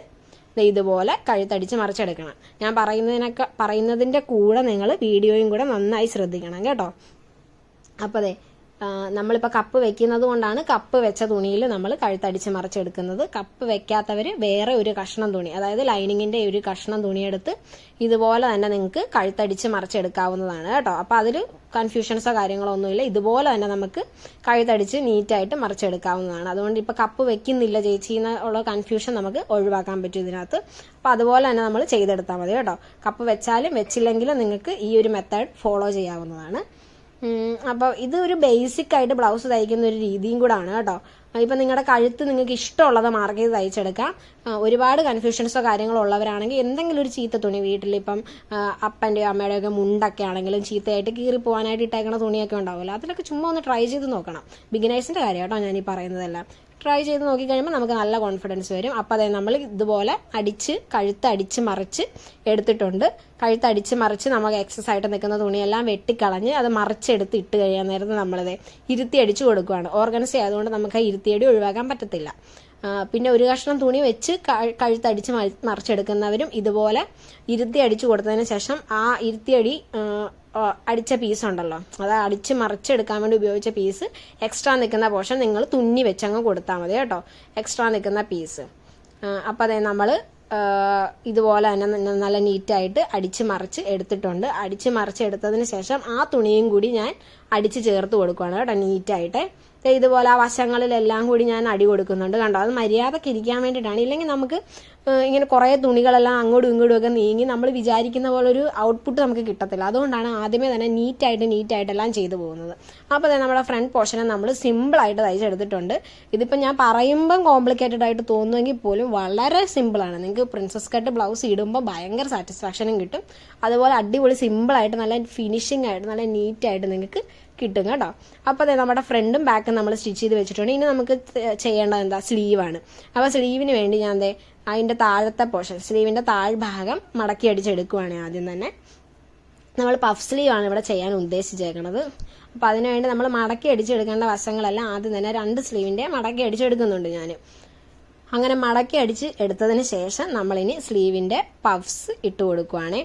ഇതുപോലെ കഴുത്തടിച്ച് മറിച്ചെടുക്കണം. ഞാൻ പറയുന്നതിനൊക്കെ പറയുന്നതിന്റെ കൂടെ നിങ്ങൾ വീഡിയോയും കൂടെ നന്നായി ശ്രദ്ധിക്കണം കേട്ടോ. അപ്പോൾ അതെ നമ്മളിപ്പോൾ കപ്പ് വെക്കുന്നത് കൊണ്ടാണ് കപ്പ് വെച്ച തുണിയിൽ നമ്മൾ കഴുത്തടിച്ച് മറിച്ചെടുക്കുന്നത്. കപ്പ് വെക്കാത്തവർ വേറെ ഒരു കഷ്ണം തുണി അതായത് ലൈനിങ്ങിന്റെ ഒരു കഷ്ണം തുണിയെടുത്ത് ഇതുപോലെ തന്നെ നിങ്ങൾക്ക് കഴുത്തടിച്ച് മറിച്ചെടുക്കാവുന്നതാണ് കേട്ടോ. അപ്പോൾ അതിൽ കൺഫ്യൂഷൻസോ കാര്യങ്ങളോ ഒന്നുമില്ല ഇതുപോലെ തന്നെ നമുക്ക് കഴുത്തടിച്ച് നീറ്റായിട്ട് മറിച്ചെടുക്കാവുന്നതാണ്. അതുകൊണ്ട് ഇപ്പോൾ കപ്പ് വെക്കുന്നില്ല ചേച്ചി എന്നുള്ള കൺഫ്യൂഷൻ നമുക്ക് ഒഴിവാക്കാൻ പറ്റും ഇതിനകത്ത്. അപ്പോൾ അതുപോലെ തന്നെ നമ്മൾ ചെയ്തെടുത്താൽ മതി കേട്ടോ. കപ്പ് വെച്ചാലും വെച്ചില്ലെങ്കിലും നിങ്ങൾക്ക് ഈ ഒരു മെത്തേഡ് ഫോളോ ചെയ്യാവുന്നതാണ്. അപ്പോൾ ഇത് ഒരു ബേസിക് ആയിട്ട് ബ്ലൗസ് തയ്ക്കുന്ന ഒരു രീതിയും കൂടാണ് കേട്ടോ. ഇപ്പം നിങ്ങളുടെ കഴുത്ത് നിങ്ങൾക്ക് ഇഷ്ടമുള്ളത് മാർക്ക് ചെയ്ത് തയ്ച്ചെടുക്കാം. ഒരുപാട് കൺഫ്യൂഷൻസോ കാര്യങ്ങളോ ഉള്ളവരാണെങ്കിൽ എന്തെങ്കിലും ഒരു ചീത്ത തുണി വീട്ടിലിപ്പം അപ്പന്റെയോ അമ്മയുടെയൊക്കെ മുണ്ടൊക്കെ ആണെങ്കിലും ചീത്തയായിട്ട് കീറി പോകാനായിട്ട് ഇട്ടേക്കണ തുണിയൊക്കെ ഉണ്ടാവുമല്ലോ. അതിലൊക്കെ ചുമ്മാ ഒന്ന് ട്രൈ ചെയ്ത് നോക്കണം. ബിഗിനേഴ്സിന്റെ കാര്യം കേട്ടോ ഞാൻ ഈ പറയുന്നതെല്ലാം. ട്രൈ ചെയ്ത് നോക്കിക്കഴിയുമ്പോൾ നമുക്ക് നല്ല കോൺഫിഡൻസ് വരും. അപ്പോൾ അതായത് നമ്മൾ ഇതുപോലെ അടിച്ച് കഴുത്ത് അടിച്ച് മറിച്ച് എടുത്തിട്ടുണ്ട്. കഴുത്ത് അടിച്ച് മറിച്ച് നമുക്ക് എക്സസ് ആയിട്ട് നിൽക്കുന്ന തുണിയെല്ലാം വെട്ടിക്കളഞ്ഞ് അത് മറിച്ചെടുത്ത് ഇട്ട് കഴിയാൻ നേരത്ത് നമ്മളത് ഇരുത്തി അടിച്ച് കൊടുക്കുകയാണ് ഓർഗൻസ് ആയതുകൊണ്ട് നമുക്ക് ആ ഇരുത്തിയടി ഒഴിവാക്കാൻ പറ്റത്തില്ല. പിന്നെ ഒരു കഷ്ണം തുണി വെച്ച് കഴുത്തടിച്ച് മറി- മറിച്ചെടുക്കുന്നവരും ഇതുപോലെ ഇരുത്തി അടിച്ചു കൊടുത്തതിന് ശേഷം ആ ഇരുത്തിയടി അടിച്ച പീസ് ഉണ്ടല്ലോ. അത് അടിച്ച് മറിച്ചെടുക്കാൻ വേണ്ടി ഉപയോഗിച്ച പീസ് എക്സ്ട്രാ നിൽക്കുന്ന പോർഷൻ നിങ്ങൾ തുന്നി വെച്ചങ്ങ് കൊടുത്താൽ മതി കേട്ടോ. എക്സ്ട്രാ നിൽക്കുന്ന പീസ് അപ്പോൾ അതെ നമ്മൾ ഇതുപോലെ തന്നെ നല്ല നീറ്റായിട്ട് അടിച്ച് മറിച്ച് എടുത്തിട്ടുണ്ട്. അടിച്ച് മറിച്ച് എടുത്തതിന് ശേഷം ആ തുണിയും കൂടി ഞാൻ അടിച്ച് ചേർത്ത് കൊടുക്കുകയാണ് കേട്ടോ നീറ്റായിട്ട്. ഇതുപോലെ ആ വശങ്ങളിലെല്ലാം കൂടി ഞാൻ അടി കൊടുക്കുന്നുണ്ട്. കണ്ടോ? അത് മര്യാദയ്ക്ക് ഇരിക്കാൻ വേണ്ടിയിട്ടാണ്. ഇല്ലെങ്കിൽ നമുക്ക് ഇങ്ങനെ കുറേ തുണികളെല്ലാം അങ്ങോട്ടും ഇങ്ങോട്ടും ഒക്കെ നീങ്ങി നമ്മൾ വിചാരിക്കുന്ന പോലെ ഒരു ഔട്ട്പുട്ട് നമുക്ക് കിട്ടത്തില്ല. അതുകൊണ്ടാണ് ആദ്യമേ തന്നെ നീറ്റായിട്ട് നീറ്റായിട്ടെല്ലാം ചെയ്തു പോകുന്നത്. അപ്പോൾ തന്നെ നമ്മുടെ ഫ്രണ്ട് പോർഷനെ നമ്മൾ സിമ്പിളായിട്ട് തയ്ച്ചെടുത്തിട്ടുണ്ട് ഇതിപ്പോൾ ഞാൻ പറയുമ്പം കോംപ്ലിക്കേറ്റഡ് ആയിട്ട് തോന്നുമെങ്കിൽ പോലും വളരെ സിമ്പിളാണ് നിങ്ങൾക്ക് പ്രിൻസസ് കട്ട് ബ്ലൗസ് ഇടുമ്പോൾ ഭയങ്കര സാറ്റിസ്ഫാക്ഷനും കിട്ടും. അതുപോലെ അടിപൊളി സിമ്പിളായിട്ട് നല്ല ഫിനിഷിംഗ് ആയിട്ട് നല്ല നീറ്റായിട്ട് നിങ്ങൾക്ക് കിട്ടും കേട്ടോ. അപ്പോൾ അതെ നമ്മുടെ ഫ്രണ്ടും ബാക്കും നമ്മൾ സ്റ്റിച്ച് ചെയ്ത് വെച്ചിട്ടുണ്ട്. ഇനി നമുക്ക് ചെയ്യേണ്ടത് എന്താ? സ്ലീവാണ്. അപ്പോൾ സ്ലീവിന് വേണ്ടി ഞാൻ അതെ അതിന്റെ താഴത്തെ പോർഷൻ സ്ലീവിന്റെ താഴ്ഭാഗം മടക്കി അടിച്ചെടുക്കുവാണ് ആദ്യം തന്നെ. നമ്മൾ പഫ് സ്ലീവാണ് ഇവിടെ ചെയ്യാൻ ഉദ്ദേശിച്ചേക്കുന്നത് അപ്പോൾ അതിനുവേണ്ടി നമ്മൾ മടക്കി അടിച്ചെടുക്കേണ്ട വശങ്ങളെല്ലാം ആദ്യം തന്നെ രണ്ട് സ്ലീവിന്റെ മടക്കി അടിച്ചെടുക്കുന്നുണ്ട് ഞാൻ അങ്ങനെ മടക്കി അടിച്ച് എടുത്തതിന് ശേഷം നമ്മളിനി സ്ലീവിന്റെ പഫ്സ് ഇട്ട് കൊടുക്കുവാണേ.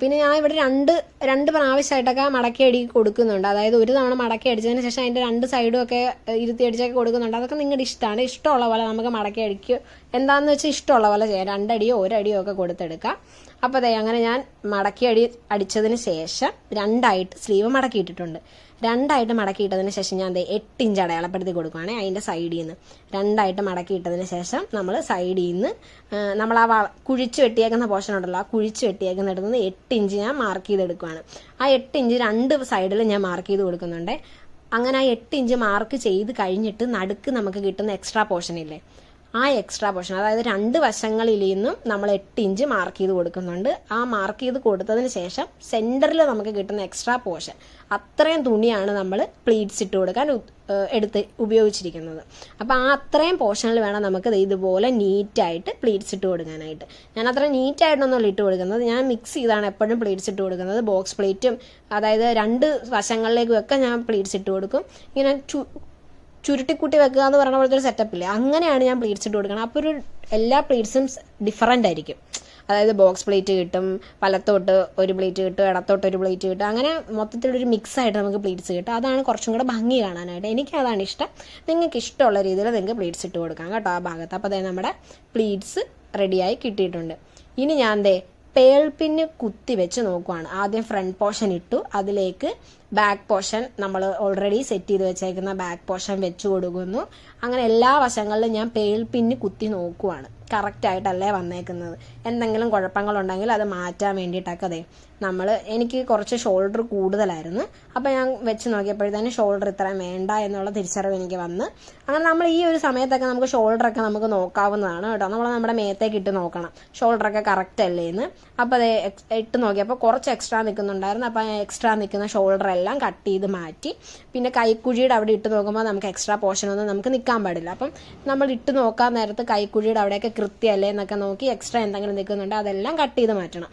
പിന്നെ ഞാൻ ഇവിടെ രണ്ട് രണ്ട് പ്രാവശ്യമായിട്ടൊക്കെ മടക്കി അടി കൊടുക്കുന്നുണ്ട്. അതായത് ഒരു തവണ മടക്കി അടിച്ചതിന് ശേഷം അതിന്റെ രണ്ട് സൈഡും ഒക്കെ ഇരുത്തി അടിച്ചൊക്കെ കൊടുക്കുന്നുണ്ട്. അതൊക്കെ നിങ്ങളുടെ ഇഷ്ടമാണ് ഇഷ്ടമുള്ള പോലെ നമുക്ക് മടക്കി അടിക്കുക എന്താണെന്ന് വെച്ചാൽ ഇഷ്ടമുള്ള പോലെ ചെയ്യാം. രണ്ടടിയോ ഒരടിയോ ഒക്കെ കൊടുത്തെടുക്കാം. അപ്പോൾ അതെ അങ്ങനെ ഞാൻ മടക്കി അടി അടിച്ചതിന് ശേഷം രണ്ടായിട്ട് സ്ലീവ് മടക്കിയിട്ടിട്ടുണ്ട്. രണ്ടായിട്ട് മടക്കിയിട്ടതിന് ശേഷം ഞാൻ എട്ട് ഇഞ്ച് അടയാളപ്പെടുത്തി കൊടുക്കുകയാണെങ്കിൽ അതിന്റെ സൈഡിൽ നിന്ന് രണ്ടായിട്ട് മടക്കിയിട്ടതിന് ശേഷം നമ്മൾ സൈഡിൽ നിന്ന് നമ്മൾ ആ കുഴിച്ച് വെട്ടിയേക്കുന്ന പോർഷൻ ഉണ്ടല്ലോ ആ കുഴിച്ച് വെട്ടിയേക്കുന്ന നിന്ന് എട്ട് ഇഞ്ച് ഞാൻ മാർക്ക് ചെയ്തെടുക്കുകയാണ് ആ എട്ട് ഇഞ്ച് രണ്ട് സൈഡിൽ ഞാൻ മാർക്ക് ചെയ്ത് കൊടുക്കുന്നുണ്ട്. അങ്ങനെ ആ എട്ട് ഇഞ്ച് മാർക്ക് ചെയ്ത് കഴിഞ്ഞിട്ട് നടുക്ക് നമുക്ക് കിട്ടുന്ന എക്സ്ട്രാ പോർഷൻ ഇല്ലേ? ആ എക്സ്ട്രാ പോർഷൻ അതായത് രണ്ട് വശങ്ങളിൽ നിന്നും നമ്മൾ എട്ട് ഇഞ്ച് മാർക്ക് ചെയ്ത് കൊടുക്കുന്നുണ്ട്. ആ മാർക്ക് ചെയ്ത് കൊടുത്തതിന് ശേഷം സെന്ററിൽ നമുക്ക് കിട്ടുന്ന എക്സ്ട്രാ പോർഷൻ അത്രയും തുണിയാണ് നമ്മൾ പ്ലീറ്റ്സ് ഇട്ട് കൊടുക്കാൻ എടുത്ത് ഉപയോഗിച്ചിരിക്കുന്നത്. അപ്പോൾ ആ അത്രയും പോർഷനിൽ വേണം നമുക്ക് ഇതുപോലെ നീറ്റായിട്ട് പ്ലീറ്റ്സ് ഇട്ട് കൊടുക്കാനായിട്ട്. ഞാൻ അത്ര നീറ്റായിട്ടൊന്നുമല്ല ഇട്ട് കൊടുക്കുന്നത്. ഞാൻ മിക്സ് ചെയ്താണ് എപ്പോഴും പ്ലീറ്റ്സ് ഇട്ട് കൊടുക്കുന്നത്. ബോക്സ് പ്ലേറ്റും അതായത് രണ്ട് വശങ്ങളിലേക്കും ഒക്കെ ഞാൻ പ്ലീറ്റ്സ് ഇട്ട് കൊടുക്കും. ഇങ്ങനെ ചുരുട്ടിക്കുട്ടി വെക്കുക എന്ന് പറയുന്ന പോലത്തെ ഒരു സെറ്റപ്പ് ഇല്ലേ? അങ്ങനെയാണ് ഞാൻ പ്ലേറ്റ്സ് ഇട്ട് കൊടുക്കണം അപ്പോൾ ഒരു എല്ലാ പ്ലേറ്റ്സും ഡിഫറന്റ് ആയിരിക്കും. അതായത് ബോക്സ് പ്ലേറ്റ് കിട്ടും വലത്തോട്ട് ഒരു പ്ലേറ്റ് കിട്ടും ഇടത്തോട്ട് ഒരു പ്ലേറ്റ് കിട്ടും. അങ്ങനെ മൊത്തത്തിലൊരു മിക്സ് ആയിട്ട് നമുക്ക് പ്ലേറ്റ്സ് കിട്ടും. അതാണ് കുറച്ചും കൂടെ ഭംഗി കാണാനായിട്ട് എനിക്ക് അതാണ് ഇഷ്ടം. നിങ്ങൾക്ക് ഇഷ്ടമുള്ള രീതിയിൽ നിങ്ങൾക്ക് പ്ലേറ്റ്സ് ഇട്ട് കൊടുക്കാം കേട്ടോ ആ ഭാഗത്ത്. അപ്പോൾ അതേ നമ്മുടെ പ്ലേറ്റ്സ് റെഡിയായി കിട്ടിയിട്ടുണ്ട്. ഇനി ഞാൻ ദേ പേൾപ്പിന് കുത്തി വെച്ച് നോക്കുവാണ്. ആദ്യം ഫ്രണ്ട് പോർഷൻ ഇട്ടു. അതിലേക്ക് ബാക്ക് പോർഷൻ നമ്മൾ ഓൾറെഡി സെറ്റ് ചെയ്ത് വെച്ചേക്കുന്ന ബാക്ക് പോർഷൻ വെച്ച് കൊടുക്കുന്നു. അങ്ങനെ എല്ലാ വശങ്ങളിലും ഞാൻ പേൾപ്പിന് കുത്തി നോക്കുവാണ്. കറക്റ്റായിട്ടല്ലേ വന്നേക്കുന്നത്. എന്തെങ്കിലും കുഴപ്പങ്ങളുണ്ടെങ്കിൽ അത് മാറ്റാൻ വേണ്ടിയിട്ടൊക്കെ അതെ നമ്മൾ എനിക്ക് കുറച്ച് ഷോൾഡർ കൂടുതലായിരുന്നു. അപ്പോൾ ഞാൻ വെച്ച് നോക്കിയപ്പോഴത്തേന് ഷോൾഡർ ഇത്രയും വേണ്ട എന്നുള്ള തിരിച്ചറിവ് എനിക്ക് വന്ന്. അങ്ങനെ നമ്മൾ ഈ ഒരു സമയത്തൊക്കെ നമുക്ക് ഷോൾഡറൊക്കെ നമുക്ക് നോക്കാവുന്നതാണ് കേട്ടോ. നമ്മൾ നമ്മുടെ മേത്തേക്ക് ഇട്ട് നോക്കണം. ഷോൾഡറൊക്കെ കറക്റ്റ് അല്ലേ എന്ന് അപ്പോൾ അത് ഇട്ട് നോക്കിയപ്പോൾ കുറച്ച് എക്സ്ട്രാ നിൽക്കുന്നുണ്ടായിരുന്നു അപ്പോൾ എക്സ്ട്രാ നിൽക്കുന്ന ഷോൾഡർ എല്ലാം കട്ട് ചെയ്ത് മാറ്റി. പിന്നെ കൈക്കുഴിയുടെ അവിടെ ഇട്ട് നോക്കുമ്പോൾ നമുക്ക് എക്സ്ട്രാ പോർഷൻ ഒന്നും നമുക്ക് നിൽക്കാൻ പാടില്ല. അപ്പം നമ്മൾ ഇട്ട് നോക്കാൻ നേരത്ത് കൈക്കുഴിയുടെ അവിടെയൊക്കെ കൃത്യമല്ലേ എന്നൊക്കെ നോക്കി എക്സ്ട്രാ എന്തെങ്കിലും നിൽക്കുന്നുണ്ട് അതെല്ലാം കട്ട് ചെയ്ത് മാറ്റണം.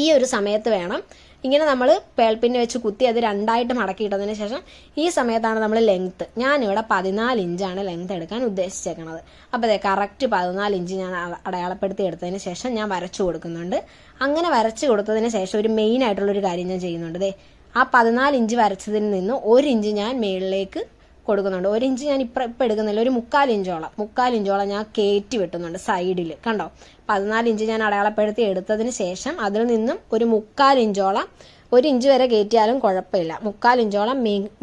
ഈ ഒരു സമയത്ത് വേണം ഇങ്ങനെ നമ്മൾ പേൾപ്പിന്നെ വെച്ച് കുത്തി അത് രണ്ടായിട്ട് മടക്കിയിട്ടതിന് ശേഷം ഈ സമയത്താണ് നമ്മൾ ലെങ്ത്ത് ഞാനിവിടെ പതിനാല് ഇഞ്ചാണ് ലെങ്ത്ത് എടുക്കാൻ ഉദ്ദേശിച്ചേക്കണത്. അപ്പോൾ അതെ കറക്റ്റ് പതിനാല് ഇഞ്ച് ഞാൻ അടയാളപ്പെടുത്തി എടുത്തതിന് ശേഷം ഞാൻ വരച്ചു കൊടുക്കുന്നുണ്ട്. അങ്ങനെ വരച്ചു കൊടുത്തതിന് ശേഷം ഒരു മെയിൻ ആയിട്ടുള്ളൊരു കാര്യം ഞാൻ ചെയ്യുന്നുണ്ട്. ദേ ആ പതിനാല് ഇഞ്ച് വരച്ചതിൽ നിന്ന് ഒരു ഇഞ്ച് ഞാൻ മേളിലേക്ക് കൊടുക്കുന്നുണ്ട്. ഒരു ഇഞ്ച് ഞാൻ ഇപ്പം ഇപ്പം എടുക്കുന്നില്ല. ഒരു മുക്കാൽ ഇഞ്ചോളം. മുക്കാൽ ഇഞ്ചോളം ഞാൻ കയറ്റി വെട്ടുന്നുണ്ട് സൈഡിൽ കണ്ടോ? പതിനാല് ഇഞ്ച് ഞാൻ അടയാളപ്പെടുത്തി എടുത്തതിന് ശേഷം അതിൽ നിന്നും ഒരു മുക്കാൽ ഇഞ്ചോളം ഒരു ഇഞ്ച് വരെ കയറ്റിയാലും കുഴപ്പമില്ല. മുക്കാൽ ഇഞ്ചോളം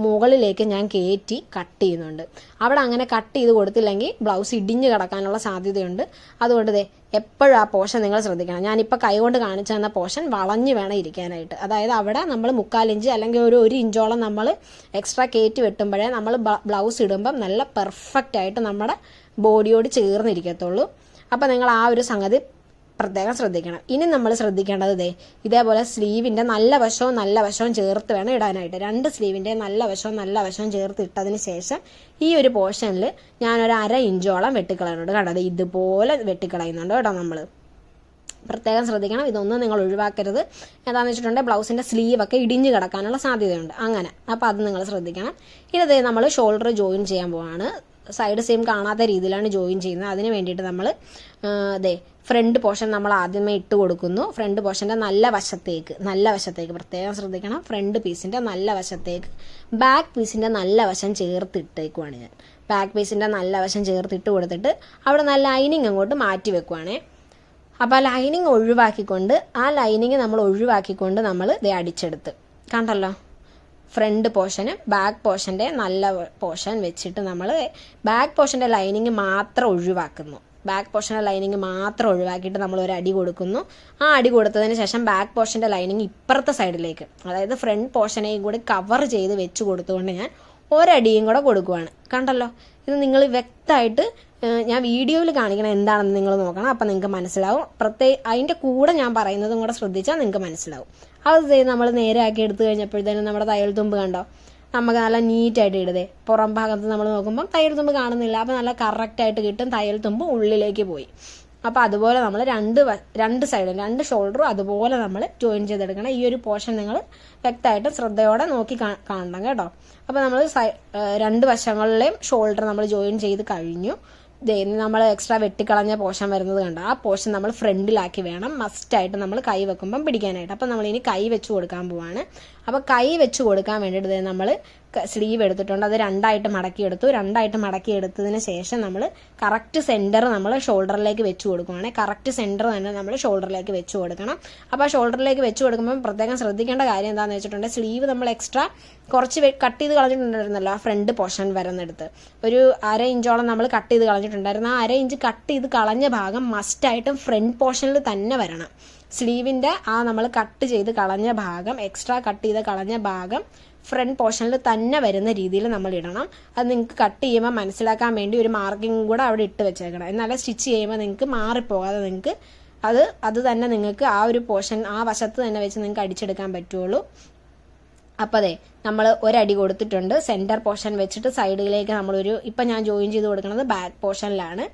മുകളിലേക്ക് ഞാൻ കയറ്റി കട്ട് ചെയ്യുന്നുണ്ട്. അവിടെ അങ്ങനെ കട്ട് ചെയ്ത് കൊടുത്തില്ലെങ്കിൽ ബ്ലൗസ് ഇടിഞ്ഞ് കിടക്കാനുള്ള സാധ്യതയുണ്ട്. അതുകൊണ്ട് ദേ എപ്പോഴും ആ പോഷൻ നിങ്ങൾ ശ്രദ്ധിക്കണം. ഞാനിപ്പോൾ കൈകൊണ്ട് കാണിച്ചു തന്ന പോഷൻ വളഞ്ഞ് വേണം ഇരിക്കാനായിട്ട്. അതായത് അവിടെ നമ്മൾ മുക്കാൽ ഇഞ്ച് അല്ലെങ്കിൽ ഒരു ഒരു ഇഞ്ചോളം നമ്മൾ എക്സ്ട്രാ കയറ്റി വെട്ടുമ്പോഴേ നമ്മൾ ബ്ലൗസ് ഇടുമ്പം നല്ല പെർഫെക്റ്റ് ആയിട്ട് നമ്മുടെ ബോഡിയോട് ചേർന്നിരിക്കത്തുള്ളൂ അപ്പോൾ നിങ്ങൾ ആ ഒരു സംഗതി പ്രത്യേകം ശ്രദ്ധിക്കണം. ഇനി നമ്മൾ ശ്രദ്ധിക്കേണ്ടത് ഇതേപോലെ സ്ലീവിന്റെ നല്ല വശവും നല്ല വശവും ചേർത്ത് വേണം ഇടാനായിട്ട്. രണ്ട് സ്ലീവിന്റെ നല്ല വശവും നല്ല വശവും ചേർത്ത് ഇട്ടതിന് ശേഷം ഈ ഒരു പോർഷനിൽ ഞാനൊരു അര ഇഞ്ചോളം വെട്ടിക്കളയുന്നുണ്ട് കണ്ടത് ഇതുപോലെ വെട്ടിക്കളയുന്നുണ്ട് കേട്ടോ നമ്മൾ പ്രത്യേകം ശ്രദ്ധിക്കണം. ഇതൊന്നും നിങ്ങൾ ഒഴിവാക്കരുത്. എന്താണെന്ന് വെച്ചിട്ടുണ്ടെങ്കിൽ ബ്ലൗസിന്റെ സ്ലീവൊക്കെ ഇടിഞ്ഞ് കിടക്കാനുള്ള സാധ്യതയുണ്ട്. അങ്ങനെ. അപ്പോൾ അത് നിങ്ങൾ ശ്രദ്ധിക്കണം. ഇത് നമ്മൾ ഷോൾഡർ ജോയിൻ ചെയ്യാൻ പോവാണ്. സൈഡ് സെയിം കാണാത്ത രീതിയിലാണ് ജോയിൻ ചെയ്യുന്നത്. അതിന് വേണ്ടിയിട്ട് നമ്മൾ അതെ. ഫ്രണ്ട് പോർഷൻ നമ്മൾ ആദ്യമേ ഇട്ട് കൊടുക്കുന്നു. ഫ്രണ്ട് പോർഷന്റെ നല്ല വശത്തേക്ക് നല്ല വശത്തേക്ക്. പ്രത്യേകം ശ്രദ്ധിക്കണം. ഫ്രണ്ട് പീസിന്റെ നല്ല വശത്തേക്ക്. ബാക്ക് പീസിന്റെ നല്ല വശം ചേർത്തിട്ടേക്കുവാണ് ഞാൻ. ബാക്ക് പീസിന്റെ നല്ല വശം ചേർത്തിട്ട് കൊടുത്തിട്ട് അവിടെ നല്ല ലൈനിങ് അങ്ങോട്ട് മാറ്റി വെക്കുവാണേ. അപ്പോൾ ആ ലൈനിങ് ഒഴിവാക്കിക്കൊണ്ട് ആ ലൈനിങ് നമ്മൾ ഒഴിവാക്കിക്കൊണ്ട് നമ്മൾ ഇത് അടിച്ചെടുത്ത്. കണ്ടല്ലോ? ഫ്രണ്ട് പോർഷന് ബാക്ക് പോർഷന്റെ നല്ല പോർഷൻ വെച്ചിട്ട് നമ്മൾ ബാക്ക് പോർഷന്റെ ലൈനിങ് മാത്രം ഒഴിവാക്കുന്നു. ബാക്ക് പോർഷന്റെ ലൈനിങ് മാത്രം ഒഴിവാക്കിയിട്ട് നമ്മൾ ഒരു അടി കൊടുക്കുന്നു. ആ അടി കൊടുത്തതിന് ശേഷം ബാക്ക് പോർഷന്റെ ലൈനിങ് ഇപ്പുറത്തെ സൈഡിലേക്ക് അതായത് ഫ്രണ്ട് പോർഷനെയും കൂടി കവർ ചെയ്ത് വെച്ച് കൊടുത്തുകൊണ്ട് ഞാൻ ഒരടിയും കൂടെ കൊടുക്കുവാണ്. കണ്ടല്ലോ? ഇത് നിങ്ങൾ വ്യക്തമായിട്ട് ഞാൻ വീഡിയോയിൽ കാണിക്കണം എന്താണെന്ന് നിങ്ങൾ നോക്കണം. അപ്പം നിങ്ങൾക്ക് മനസ്സിലാവും. പ്രത്യേക അതിന്റെ കൂടെ ഞാൻ പറയുന്നതും കൂടെ ശ്രദ്ധിച്ചാൽ നിങ്ങൾക്ക് മനസ്സിലാവും. അത് നമ്മൾ നേരെ ആക്കി എടുത്തു കഴിഞ്ഞപ്പോഴത്തേനും നമ്മുടെ തയ്യൽ തുമ്പ് കണ്ടോ? നമുക്ക് നല്ല നീറ്റായിട്ട് ഇടതേ പുറം ഭാഗത്ത് നമ്മൾ നോക്കുമ്പം തയ്യൽ തുമ്പ് കാണുന്നില്ല. അപ്പോൾ നല്ല കറക്റ്റായിട്ട് കിട്ടും തയ്യൽ തുമ്പ് ഉള്ളിലേക്ക് പോയി. അപ്പോൾ അതുപോലെ നമ്മൾ രണ്ട് രണ്ട് സൈഡും രണ്ട് ഷോൾഡറും അതുപോലെ നമ്മൾ ജോയിൻ ചെയ്തെടുക്കണം. ഈ ഒരു പോർഷൻ നിങ്ങൾ വ്യക്തമായിട്ട് ശ്രദ്ധയോടെ നോക്കി കാണണം കേട്ടോ. അപ്പോൾ നമ്മൾ രണ്ട് വശങ്ങളിലെയും ഷോൾഡർ നമ്മൾ ജോയിൻ ചെയ്ത് കഴിഞ്ഞു. നമ്മൾ എക്സ്ട്രാ വെട്ടിക്കളഞ്ഞ പോഷൻ വരുന്നത് കണ്ട? ആ പോഷൻ നമ്മൾ ഫ്രണ്ടിലാക്കി വേണം. മസ്റ്റായിട്ട് നമ്മൾ കൈ വെക്കുമ്പം പിടിക്കാനായിട്ട്. അപ്പം നമ്മൾ ഇനി കൈ വെച്ച് കൊടുക്കാൻ പോവാണ്. അപ്പോൾ കൈ വെച്ച് കൊടുക്കാൻ വേണ്ടിയിട്ട് നമ്മൾ സ്ലീവ് എടുത്തിട്ടുണ്ട്. അത് രണ്ടായിട്ട് മടക്കിയെടുത്തു. രണ്ടായിട്ട് മടക്കിയെടുത്തതിന് ശേഷം നമ്മൾ കറക്റ്റ് സെന്റർ നമ്മൾ ഷോൾഡറിലേക്ക് വെച്ച് കൊടുക്കുകയാണെങ്കിൽ കറക്റ്റ് സെന്റർ തന്നെ നമ്മൾ ഷോൾഡറിലേക്ക് വെച്ച് കൊടുക്കണം. അപ്പോൾ ഷോൾഡറിലേക്ക് വെച്ച് കൊടുക്കുമ്പോൾ പ്രത്യേകം ശ്രദ്ധിക്കേണ്ട കാര്യം എന്താണെന്ന് വെച്ചിട്ടുണ്ടെങ്കിൽ സ്ലീവ് നമ്മൾ എക്സ്ട്രാ കുറച്ച് കട്ട് ചെയ്ത് കളഞ്ഞിട്ടുണ്ടായിരുന്നല്ലോ ആ ഫ്രണ്ട് പോർഷൻ വരുന്നെടുത്ത്. ഒരു അര ഇഞ്ചോളം നമ്മൾ കട്ട് ചെയ്ത് കളഞ്ഞിട്ടുണ്ടായിരുന്നു. ആ അര ഇഞ്ച് കട്ട് ചെയ്ത് കളഞ്ഞ ഭാഗം മസ്റ്റായിട്ടും ഫ്രണ്ട് പോർഷനിൽ തന്നെ വരണം. സ്ലീവിന്റെ ആ നമ്മൾ കട്ട് ചെയ്ത് കളഞ്ഞ ഭാഗം എക്സ്ട്രാ കട്ട് ചെയ്ത് കളഞ്ഞ ഭാഗം ഫ്രണ്ട് പോർഷനിൽ തന്നെ വരുന്ന രീതിയിൽ നമ്മൾ ഇടണം. അത് നിങ്ങൾക്ക് കട്ട് ചെയ്യുമ്പോൾ മനസ്സിലാക്കാൻ വേണ്ടി ഒരു മാർക്കിംഗ് കൂടെ അവിടെ ഇട്ട് വെച്ചേക്കണം. എന്നാലേ സ്റ്റിച്ച് ചെയ്യുമ്പോൾ നിങ്ങൾക്ക് മാറിപ്പോകാതെ നിങ്ങൾക്ക് അത് അത് തന്നെ നിങ്ങൾക്ക് ആ ഒരു പോർഷൻ ആ വശത്ത് തന്നെ വെച്ച് നിങ്ങൾക്ക് അടിച്ചെടുക്കാൻ പറ്റുള്ളൂ. അപ്പോൾ അതെ നമ്മൾ ഒരടി കൊടുത്തിട്ടുണ്ട്. സെന്റർ പോർഷൻ വെച്ചിട്ട് സൈഡിലേക്ക് നമ്മളൊരു ഇപ്പം ഞാൻ ജോയിൻ ചെയ്ത് കൊടുക്കുന്നത് ബാക്ക് പോർഷനിലാണ്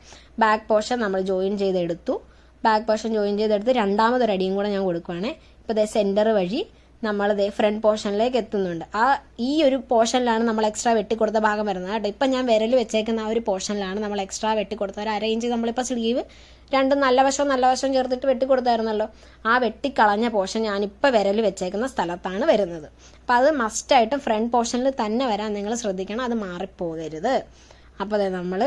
ബാക്ക് പോർഷൻ നമ്മൾ ജോയിൻ ചെയ്തെടുത്തു. ബാക്ക് പോർഷൻ ജോയിൻ ചെയ്തെടുത്ത് രണ്ടാമതൊരടിയും കൂടെ ഞാൻ കൊടുക്കുവാണേ. ഇപ്പോൾ അതെ സെന്റർ വഴി നമ്മളിതേ ഫ്രണ്ട് പോർഷനിലേക്ക് എത്തുന്നുണ്ട്. ആ ഈ ഒരു പോർഷനിലാണ് നമ്മൾ എക്സ്ട്രാ വെട്ടിക്കൊടുത്ത ഭാഗം വരുന്നത് കേട്ടോ. ഇപ്പം ഞാൻ വിരൽ വെച്ചേക്കുന്ന ആ ഒരു പോർഷനിലാണ് നമ്മൾ എക്സ്ട്രാ വെട്ടിക്കൊടുത്ത ഒരു അരയിഞ്ച് നമ്മളിപ്പോൾ സ്ലീവ് രണ്ടും നല്ല വശവും നല്ല വശവും ചേർത്തിട്ട് വെട്ടിക്കൊടുത്തായിരുന്നല്ലോ. ആ വെട്ടിക്കളഞ്ഞ പോർഷൻ ഞാനിപ്പോൾ വിരൽ വെച്ചേക്കുന്ന സ്ഥലത്താണ് വരുന്നത്. അപ്പോൾ അത് മസ്റ്റായിട്ടും ഫ്രണ്ട് പോർഷനിൽ തന്നെ വരാൻ നിങ്ങൾ ശ്രദ്ധിക്കണം. അത് മാറിപ്പോകരുത്. അപ്പോൾ അതെ നമ്മൾ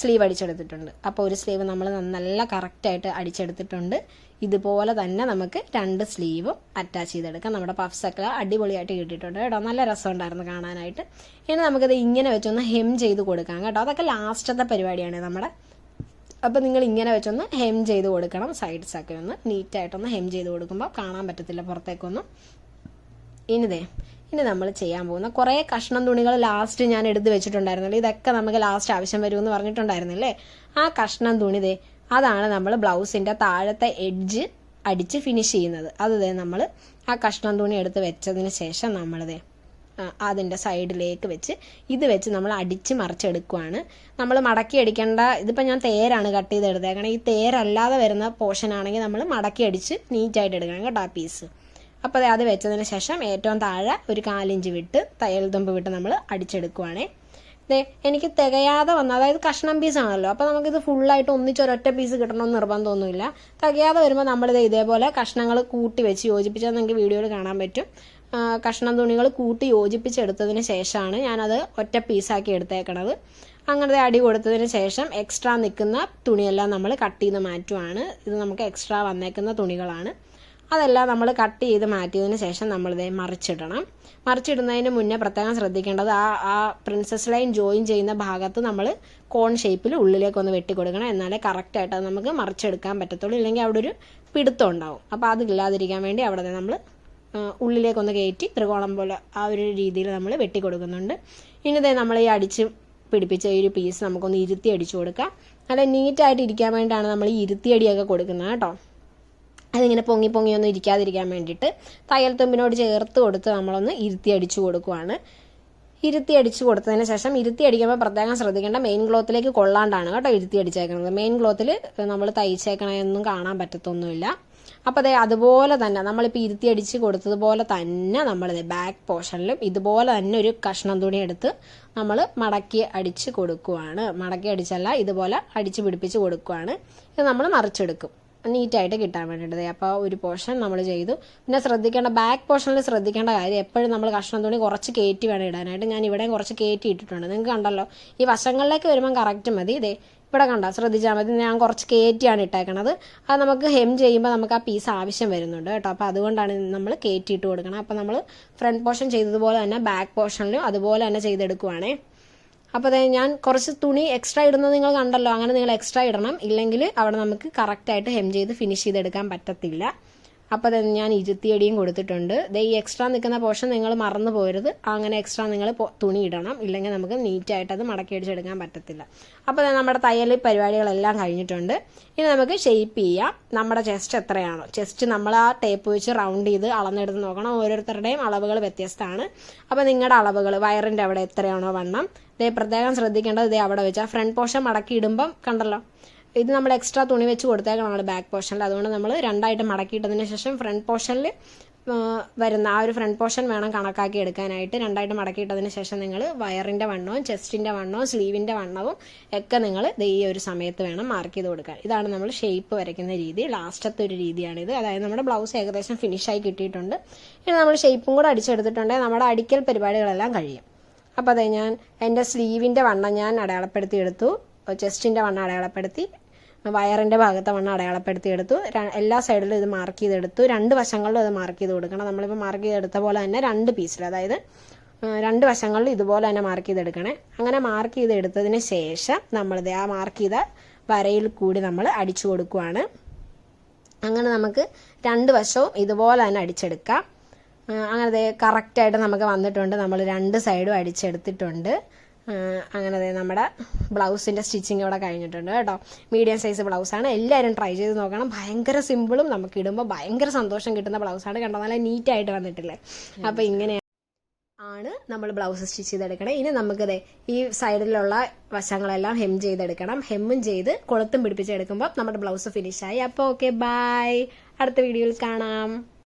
സ്ലീവ് അടിച്ചെടുത്തിട്ടുണ്ട്. അപ്പോൾ ഒരു സ്ലീവ് നമ്മൾ നല്ല കറക്റ്റായിട്ട് അടിച്ചെടുത്തിട്ടുണ്ട്. ഇതുപോലെ തന്നെ നമുക്ക് രണ്ട് സ്ലീവും അറ്റാച്ച് ചെയ്തെടുക്കാം. നമ്മുടെ പഫ്സൊക്കെ അടിപൊളിയായിട്ട് കിട്ടിയിട്ടുണ്ട് കേട്ടോ. നല്ല രസമുണ്ടായിരുന്നു കാണാനായിട്ട്. ഇനി നമുക്കിത് ഇങ്ങനെ വെച്ചൊന്ന് ഹെം ചെയ്ത് കൊടുക്കാം കേട്ടോ. അതൊക്കെ ലാസ്റ്റത്തെ പരിപാടിയാണ് നമ്മുടെ. അപ്പോൾ നിങ്ങൾ ഇങ്ങനെ വെച്ചൊന്ന് ഹെം ചെയ്ത് കൊടുക്കണം. സൈഡ്സൊക്കെ ഒന്ന് നീറ്റായിട്ടൊന്ന് ഹെം ചെയ്ത് കൊടുക്കുമ്പോൾ കാണാൻ പറ്റത്തില്ല പുറത്തേക്കൊന്നും. ഇനിതേ ഇനി നമ്മൾ ചെയ്യാൻ പോകുന്ന കുറേ കഷ്ണം തുണികൾ ലാസ്റ്റ് ഞാൻ എടുത്ത് വെച്ചിട്ടുണ്ടായിരുന്നല്ലോ. ഇതൊക്കെ നമുക്ക് ലാസ്റ്റ് ആവശ്യം വരുമെന്ന് പറഞ്ഞിട്ടുണ്ടായിരുന്നില്ലേ? ആ കഷ്ണം തുണി ദേ അതാണ് നമ്മൾ ബ്ലൗസിന്റെ താഴത്തെ എഡ്ജ് അടിച്ച് ഫിനിഷ് ചെയ്യുന്നത്. അത് ദേ നമ്മൾ ആ കഷ്ണം തുണി എടുത്ത് വെച്ചതിന് ശേഷം നമ്മളിതേ അതിന്റെ സൈഡിലേക്ക് വെച്ച് ഇത് വെച്ച് നമ്മൾ അടിച്ച് മറിച്ചെടുക്കുവാണ്. നമ്മൾ മടക്കി അടിക്കേണ്ട ഇതിപ്പോൾ ഞാൻ തേരാണ് കട്ട് ചെയ്ത് കാരണം ഈ തേരല്ലാതെ വരുന്ന പോർഷൻ ആണെങ്കിൽ നമ്മൾ മടക്കി അടിച്ച് നീറ്റായിട്ട് എടുക്കണം കേട്ടോ ആ പീസ് അപ്പോൾ അത് വെച്ചതിന് ശേഷം ഏറ്റവും താഴെ ഒരു കാലിഞ്ച് വിട്ട് തയ്യൽ തുമ്പ് വിട്ട് നമ്മൾ അടിച്ചെടുക്കുവാണേ. ദേ എനിക്ക് തികയാതെ വന്ന. അതായത് കഷ്ണം പീസ് ആണല്ലോ. അപ്പോൾ നമുക്കിത് ഫുള്ളായിട്ട് ഒന്നിച്ച് ഒരൊറ്റ പീസ് കിട്ടണമെന്ന് നിർബന്ധമൊന്നുമില്ല. തികയാതെ വരുമ്പോൾ നമ്മളിത് ഇതേപോലെ കഷ്ണങ്ങൾ കൂട്ടി വെച്ച് യോജിപ്പിച്ചാൽ നിങ്ങൾക്ക് വീഡിയോയിൽ കാണാൻ പറ്റും. കഷ്ണം തുണികൾ കൂട്ടി യോജിപ്പിച്ചെടുത്തതിന് ശേഷമാണ് ഞാനത് ഒറ്റ പീസാക്കി എടുത്തേക്കണത്. അങ്ങനത്തെ അടി കൊടുത്തതിന് ശേഷം എക്സ്ട്രാ നിൽക്കുന്ന തുണിയെല്ലാം നമ്മൾ കട്ട് ചെയ്ത് മാറ്റുവാണ്. ഇത് നമുക്ക് എക്സ്ട്രാ വന്നേക്കുന്ന തുണികളാണ്. അതെല്ലാം നമ്മൾ കട്ട് ചെയ്ത് മാറ്റിയതിന് ശേഷം നമ്മളിത് മറിച്ചിടണം. മറിച്ചിടുന്നതിന് മുന്നേ പ്രത്യേകം ശ്രദ്ധിക്കേണ്ടത് ആ ആ പ്രിൻസസ് ലൈൻ ജോയിൻ ചെയ്യുന്ന ഭാഗത്ത് നമ്മൾ കോൺ ഷേപ്പിൽ ഉള്ളിലേക്ക് ഒന്ന് വെട്ടി കൊടുക്കണം എന്നാലേ കറക്റ്റായിട്ട് അത് നമുക്ക് മറിച്ചെടുക്കാൻ പറ്റത്തുള്ളൂ. ഇല്ലെങ്കിൽ അവിടെ ഒരു പിടുത്തം ഉണ്ടാവും. അപ്പോൾ അതില്ലാതിരിക്കാൻ വേണ്ടി അവിടെ നമ്മൾ ഉള്ളിലേക്കൊന്ന് കയറ്റി ത്രികോണം പോലെ ആ ഒരു രീതിയിൽ നമ്മൾ വെട്ടി ഇനി നമ്മൾ ഈ അടിച്ച് പിടിപ്പിച്ച ഈ ഒരു പീസ് നമുക്കൊന്ന് ഇരുത്തി അടിച്ചു കൊടുക്കാം. നല്ല നീറ്റായിട്ട് ഇരിക്കാൻ വേണ്ടിയിട്ടാണ് നമ്മൾ ഈ ഇരുത്തിയടിയൊക്കെ കൊടുക്കുന്നത് കേട്ടോ. അതിങ്ങനെ പൊങ്ങി പൊങ്ങിയൊന്നും ഇരിക്കാതിരിക്കാൻ വേണ്ടിയിട്ട് തയ്യൽ തുമ്പിനോട് ചേർത്ത് കൊടുത്ത് നമ്മളൊന്ന് ഇരുത്തി അടിച്ചു കൊടുക്കുവാണ്. ഇരുത്തി അടിച്ചു കൊടുത്തതിന് ശേഷം ഇരുത്തി അടിക്കുമ്പോൾ പ്രത്യേകം ശ്രദ്ധിക്കേണ്ട മെയിൻ ക്ലോത്തിലേക്ക് കൊള്ളാണ്ടാണ് കേട്ടോ ഇരുത്തി അടിച്ചേക്കുന്നത് മെയിൻ ക്ലോത്തിൽ നമ്മൾ തയ്ച്ചേക്കണമെന്നും കാണാൻ പറ്റത്തൊന്നുമില്ല. അപ്പോൾ അതെ അതുപോലെ തന്നെ നമ്മളിപ്പോൾ ഇരുത്തി അടിച്ച് കൊടുത്തതുപോലെ തന്നെ നമ്മളിത് ബാക്ക് പോർഷനിലും ഇതുപോലെ തന്നെ ഒരു കഷ്ണം തുണി എടുത്ത് നമ്മൾ മടക്കി അടിച്ച് കൊടുക്കുവാണ്. മടക്കി അടിച്ചല്ല ഇതുപോലെ അടിച്ച് പിടിപ്പിച്ച് കൊടുക്കുവാണ്. ഇത് നമ്മൾ മറിച്ചെടുക്കും. നീറ്റായിട്ട് കിട്ടാൻ വേണ്ടിയിട്ട് അപ്പോൾ ഒരു പോർഷൻ നമ്മൾ ചെയ്തു. പിന്നെ ശ്രദ്ധിക്കേണ്ട ബാക്ക് പോർഷനിൽ ശ്രദ്ധിക്കേണ്ട കാര്യം എപ്പോഴും നമ്മൾ കഷ്ണം തുണി കുറച്ച് കയറ്റി വേണം ഇടാനായിട്ട്. ഞാൻ ഇവിടെയും കുറച്ച് കയറ്റി ഇട്ടിട്ടുണ്ട്. നിങ്ങൾക്ക് കണ്ടല്ലോ ഈ വശങ്ങളിലേക്ക് വരുമ്പം കറക്റ്റ് മതി. ഇതേ ഇവിടെ കണ്ടോ? ശ്രദ്ധിച്ചാൽ മതി. ഞാൻ കുറച്ച് കയറ്റിയാണ് ഇട്ടേക്കണത്. അത് നമുക്ക് ഹെം ചെയ്യുമ്പോൾ നമുക്ക് ആ പീസ് ആവശ്യം വരുന്നുണ്ട് കേട്ടോ. അപ്പോൾ അതുകൊണ്ടാണ് നമ്മൾ കയറ്റിയിട്ട് കൊടുക്കണം. അപ്പോൾ നമ്മൾ ഫ്രണ്ട് പോർഷൻ ചെയ്തതുപോലെ തന്നെ ബാക്ക് പോർഷനിലും അതുപോലെ തന്നെ ചെയ്തെടുക്കുവാണേ. അപ്പോൾ അതായത് ഞാൻ കുറച്ച് തുണി എക്സ്ട്രാ ഇടുന്നത് നിങ്ങൾ കണ്ടല്ലോ. അങ്ങനെ നിങ്ങൾ എക്സ്ട്രാ ഇടണം. ഇല്ലെങ്കിൽ അവിടെ നമുക്ക് കറക്റ്റായിട്ട് ഹെം ചെയ്ത് ഫിനിഷ് ചെയ്തെടുക്കാൻ പറ്റത്തില്ല. അപ്പോൾ അത് ഞാൻ ഇരുത്തിയടിയും കൊടുത്തിട്ടുണ്ട്. ദേ ഈ എക്സ്ട്രാ നിൽക്കുന്ന പോർഷൻ നിങ്ങൾ മറന്നു പോരുത്. അങ്ങനെ എക്സ്ട്രാ നിങ്ങൾ തുണി ഇടണം. ഇല്ലെങ്കിൽ നമുക്ക് നീറ്റായിട്ട് അത് മടക്കി അടിച്ചെടുക്കാൻ പറ്റത്തില്ല. അപ്പോൾ നമ്മുടെ തയ്യൽ പരിപാടികളെല്ലാം കഴിഞ്ഞിട്ടുണ്ട്. ഇനി നമുക്ക് ഷെയ്പ്പ് ചെയ്യാം. നമ്മുടെ ചെസ്റ്റ് എത്രയാണോ? ചെസ്റ്റ് നമ്മൾ ആ ടേപ്പ് വെച്ച് റൗണ്ട് ചെയ്ത് അളന്നെടുത്ത് നോക്കണം. ഓരോരുത്തരുടെയും അളവുകൾ വ്യത്യസ്തമാണ്. അപ്പോൾ നിങ്ങളുടെ അളവുകൾ വയറിന്റെ അവിടെ എത്രയാണോ വണ്ണം. ഇതേ പ്രത്യേകം ശ്രദ്ധിക്കേണ്ടത് ഇതേ അവിടെ വെച്ച് ആ ഫ്രണ്ട് പോർഷൻ മടക്കി ഇടുമ്പം കണ്ടല്ലോ. ഇത് നമ്മൾ എക്സ്ട്രാ തുണി വെച്ച് കൊടുത്തേക്കണം ബാക്ക് പോർഷനിൽ അതുകൊണ്ട് നമ്മൾ രണ്ടായിട്ട് മടക്കിയിട്ടതിന് ശേഷം ഫ്രണ്ട് പോർഷനിൽ വരുന്ന ആ ഒരു ഫ്രണ്ട് പോർഷൻ വേണം കണക്കാക്കി എടുക്കാനായിട്ട്. രണ്ടായിട്ട് മടക്കിയിട്ടതിന് ശേഷം നിങ്ങൾ വയറിന്റെ വണ്ണവും ചെസ്റ്റിന്റെ വണ്ണവും സ്ലീവിന്റെ വണ്ണവും ഒക്കെ നിങ്ങൾ ഈ ഒരു സമയത്ത് വേണം മാർക്ക് ചെയ്ത് കൊടുക്കാൻ. ഇതാണ് നമ്മൾ ഷേപ്പ് വരയ്ക്കുന്ന രീതി. ലാസ്റ്റത്തെ ഒരു രീതിയാണിത്. അതായത് നമ്മുടെ ബ്ലൗസ് ഏകദേശം ഫിനിഷായി കിട്ടിയിട്ടുണ്ട്. ഇനി നമ്മൾ ഷേപ്പും കൂടെ അടിച്ചെടുത്തിട്ടുണ്ടെങ്കിൽ നമ്മുടെ അടിക്കൽ പരിപാടികളെല്ലാം കഴിയും. അപ്പോൾ അതെ ഞാൻ എന്റെ സ്ലീവിന്റെ വണ്ണം ഞാൻ അടയാളപ്പെടുത്തി എടുത്തു ചെസ്റ്റിന്റെ വണ്ണം അടയാളപ്പെടുത്തി. വയറിന്റെ ഭാഗത്തെ വണ്ണം അടയാളപ്പെടുത്തി എടുത്തു എല്ലാ സൈഡിലും ഇത് മാർക്ക് ചെയ്തെടുത്തു. രണ്ട് വശങ്ങളിലും ഇത് മാർക്ക് ചെയ്ത് കൊടുക്കണം. നമ്മളിപ്പോൾ മാർക്ക് ചെയ്തെടുത്ത പോലെ തന്നെ രണ്ട് പീസിൽ അതായത് രണ്ട് വശങ്ങളിലും ഇതുപോലെ തന്നെ മാർക്ക് ചെയ്തെടുക്കണേ. അങ്ങനെ മാർക്ക് ചെയ്തെടുത്തതിന് ശേഷം നമ്മളിത് ആ മാർക്ക് ചെയ്ത വരയിൽ കൂടി നമ്മൾ അടിച്ചു കൊടുക്കുവാണ്. അങ്ങനെ നമുക്ക് രണ്ട് വശവും ഇതുപോലെ തന്നെ അടിച്ചെടുക്കാം. അങ്ങനെ കറക്റ്റായിട്ട് നമുക്ക് വന്നിട്ടുണ്ട്. നമ്മൾ രണ്ട് സൈഡും അടിച്ചെടുത്തിട്ടുണ്ട്. അങ്ങനെ ദേ നമ്മുടെ ബ്ലൗസിന്റെ സ്റ്റിച്ചിങ് ഇവിടെ കഴിഞ്ഞിട്ടുണ്ട് കേട്ടോ. മീഡിയം സൈസ് ബ്ലൗസാണ്. എല്ലാവരും ട്രൈ ചെയ്ത് നോക്കണം. ഭയങ്കര സിമ്പിളും നമുക്ക് ഇടുമ്പോൾ ഭയങ്കര സന്തോഷം കിട്ടുന്ന ബ്ലൗസാണ്. കണ്ടോ? നല്ല നീറ്റായിട്ട് വന്നിട്ടില്ലേ? അപ്പോൾ ഇങ്ങനെ ആണ് നമ്മൾ ബ്ലൗസ് സ്റ്റിച്ച് ചെയ്തെടുക്കണം. ഇനി നമുക്കത് ഈ സൈഡിലുള്ള വശങ്ങളെല്ലാം ഹെം ചെയ്തെടുക്കണം. ഹെമ്മും ചെയ്ത് കൊളുത്തും പിടിപ്പിച്ചെടുക്കുമ്പോൾ നമ്മുടെ ബ്ലൗസ് ഫിനിഷായി അപ്പോൾ ഓക്കെ ബൈ അടുത്ത വീഡിയോയിൽ കാണാം.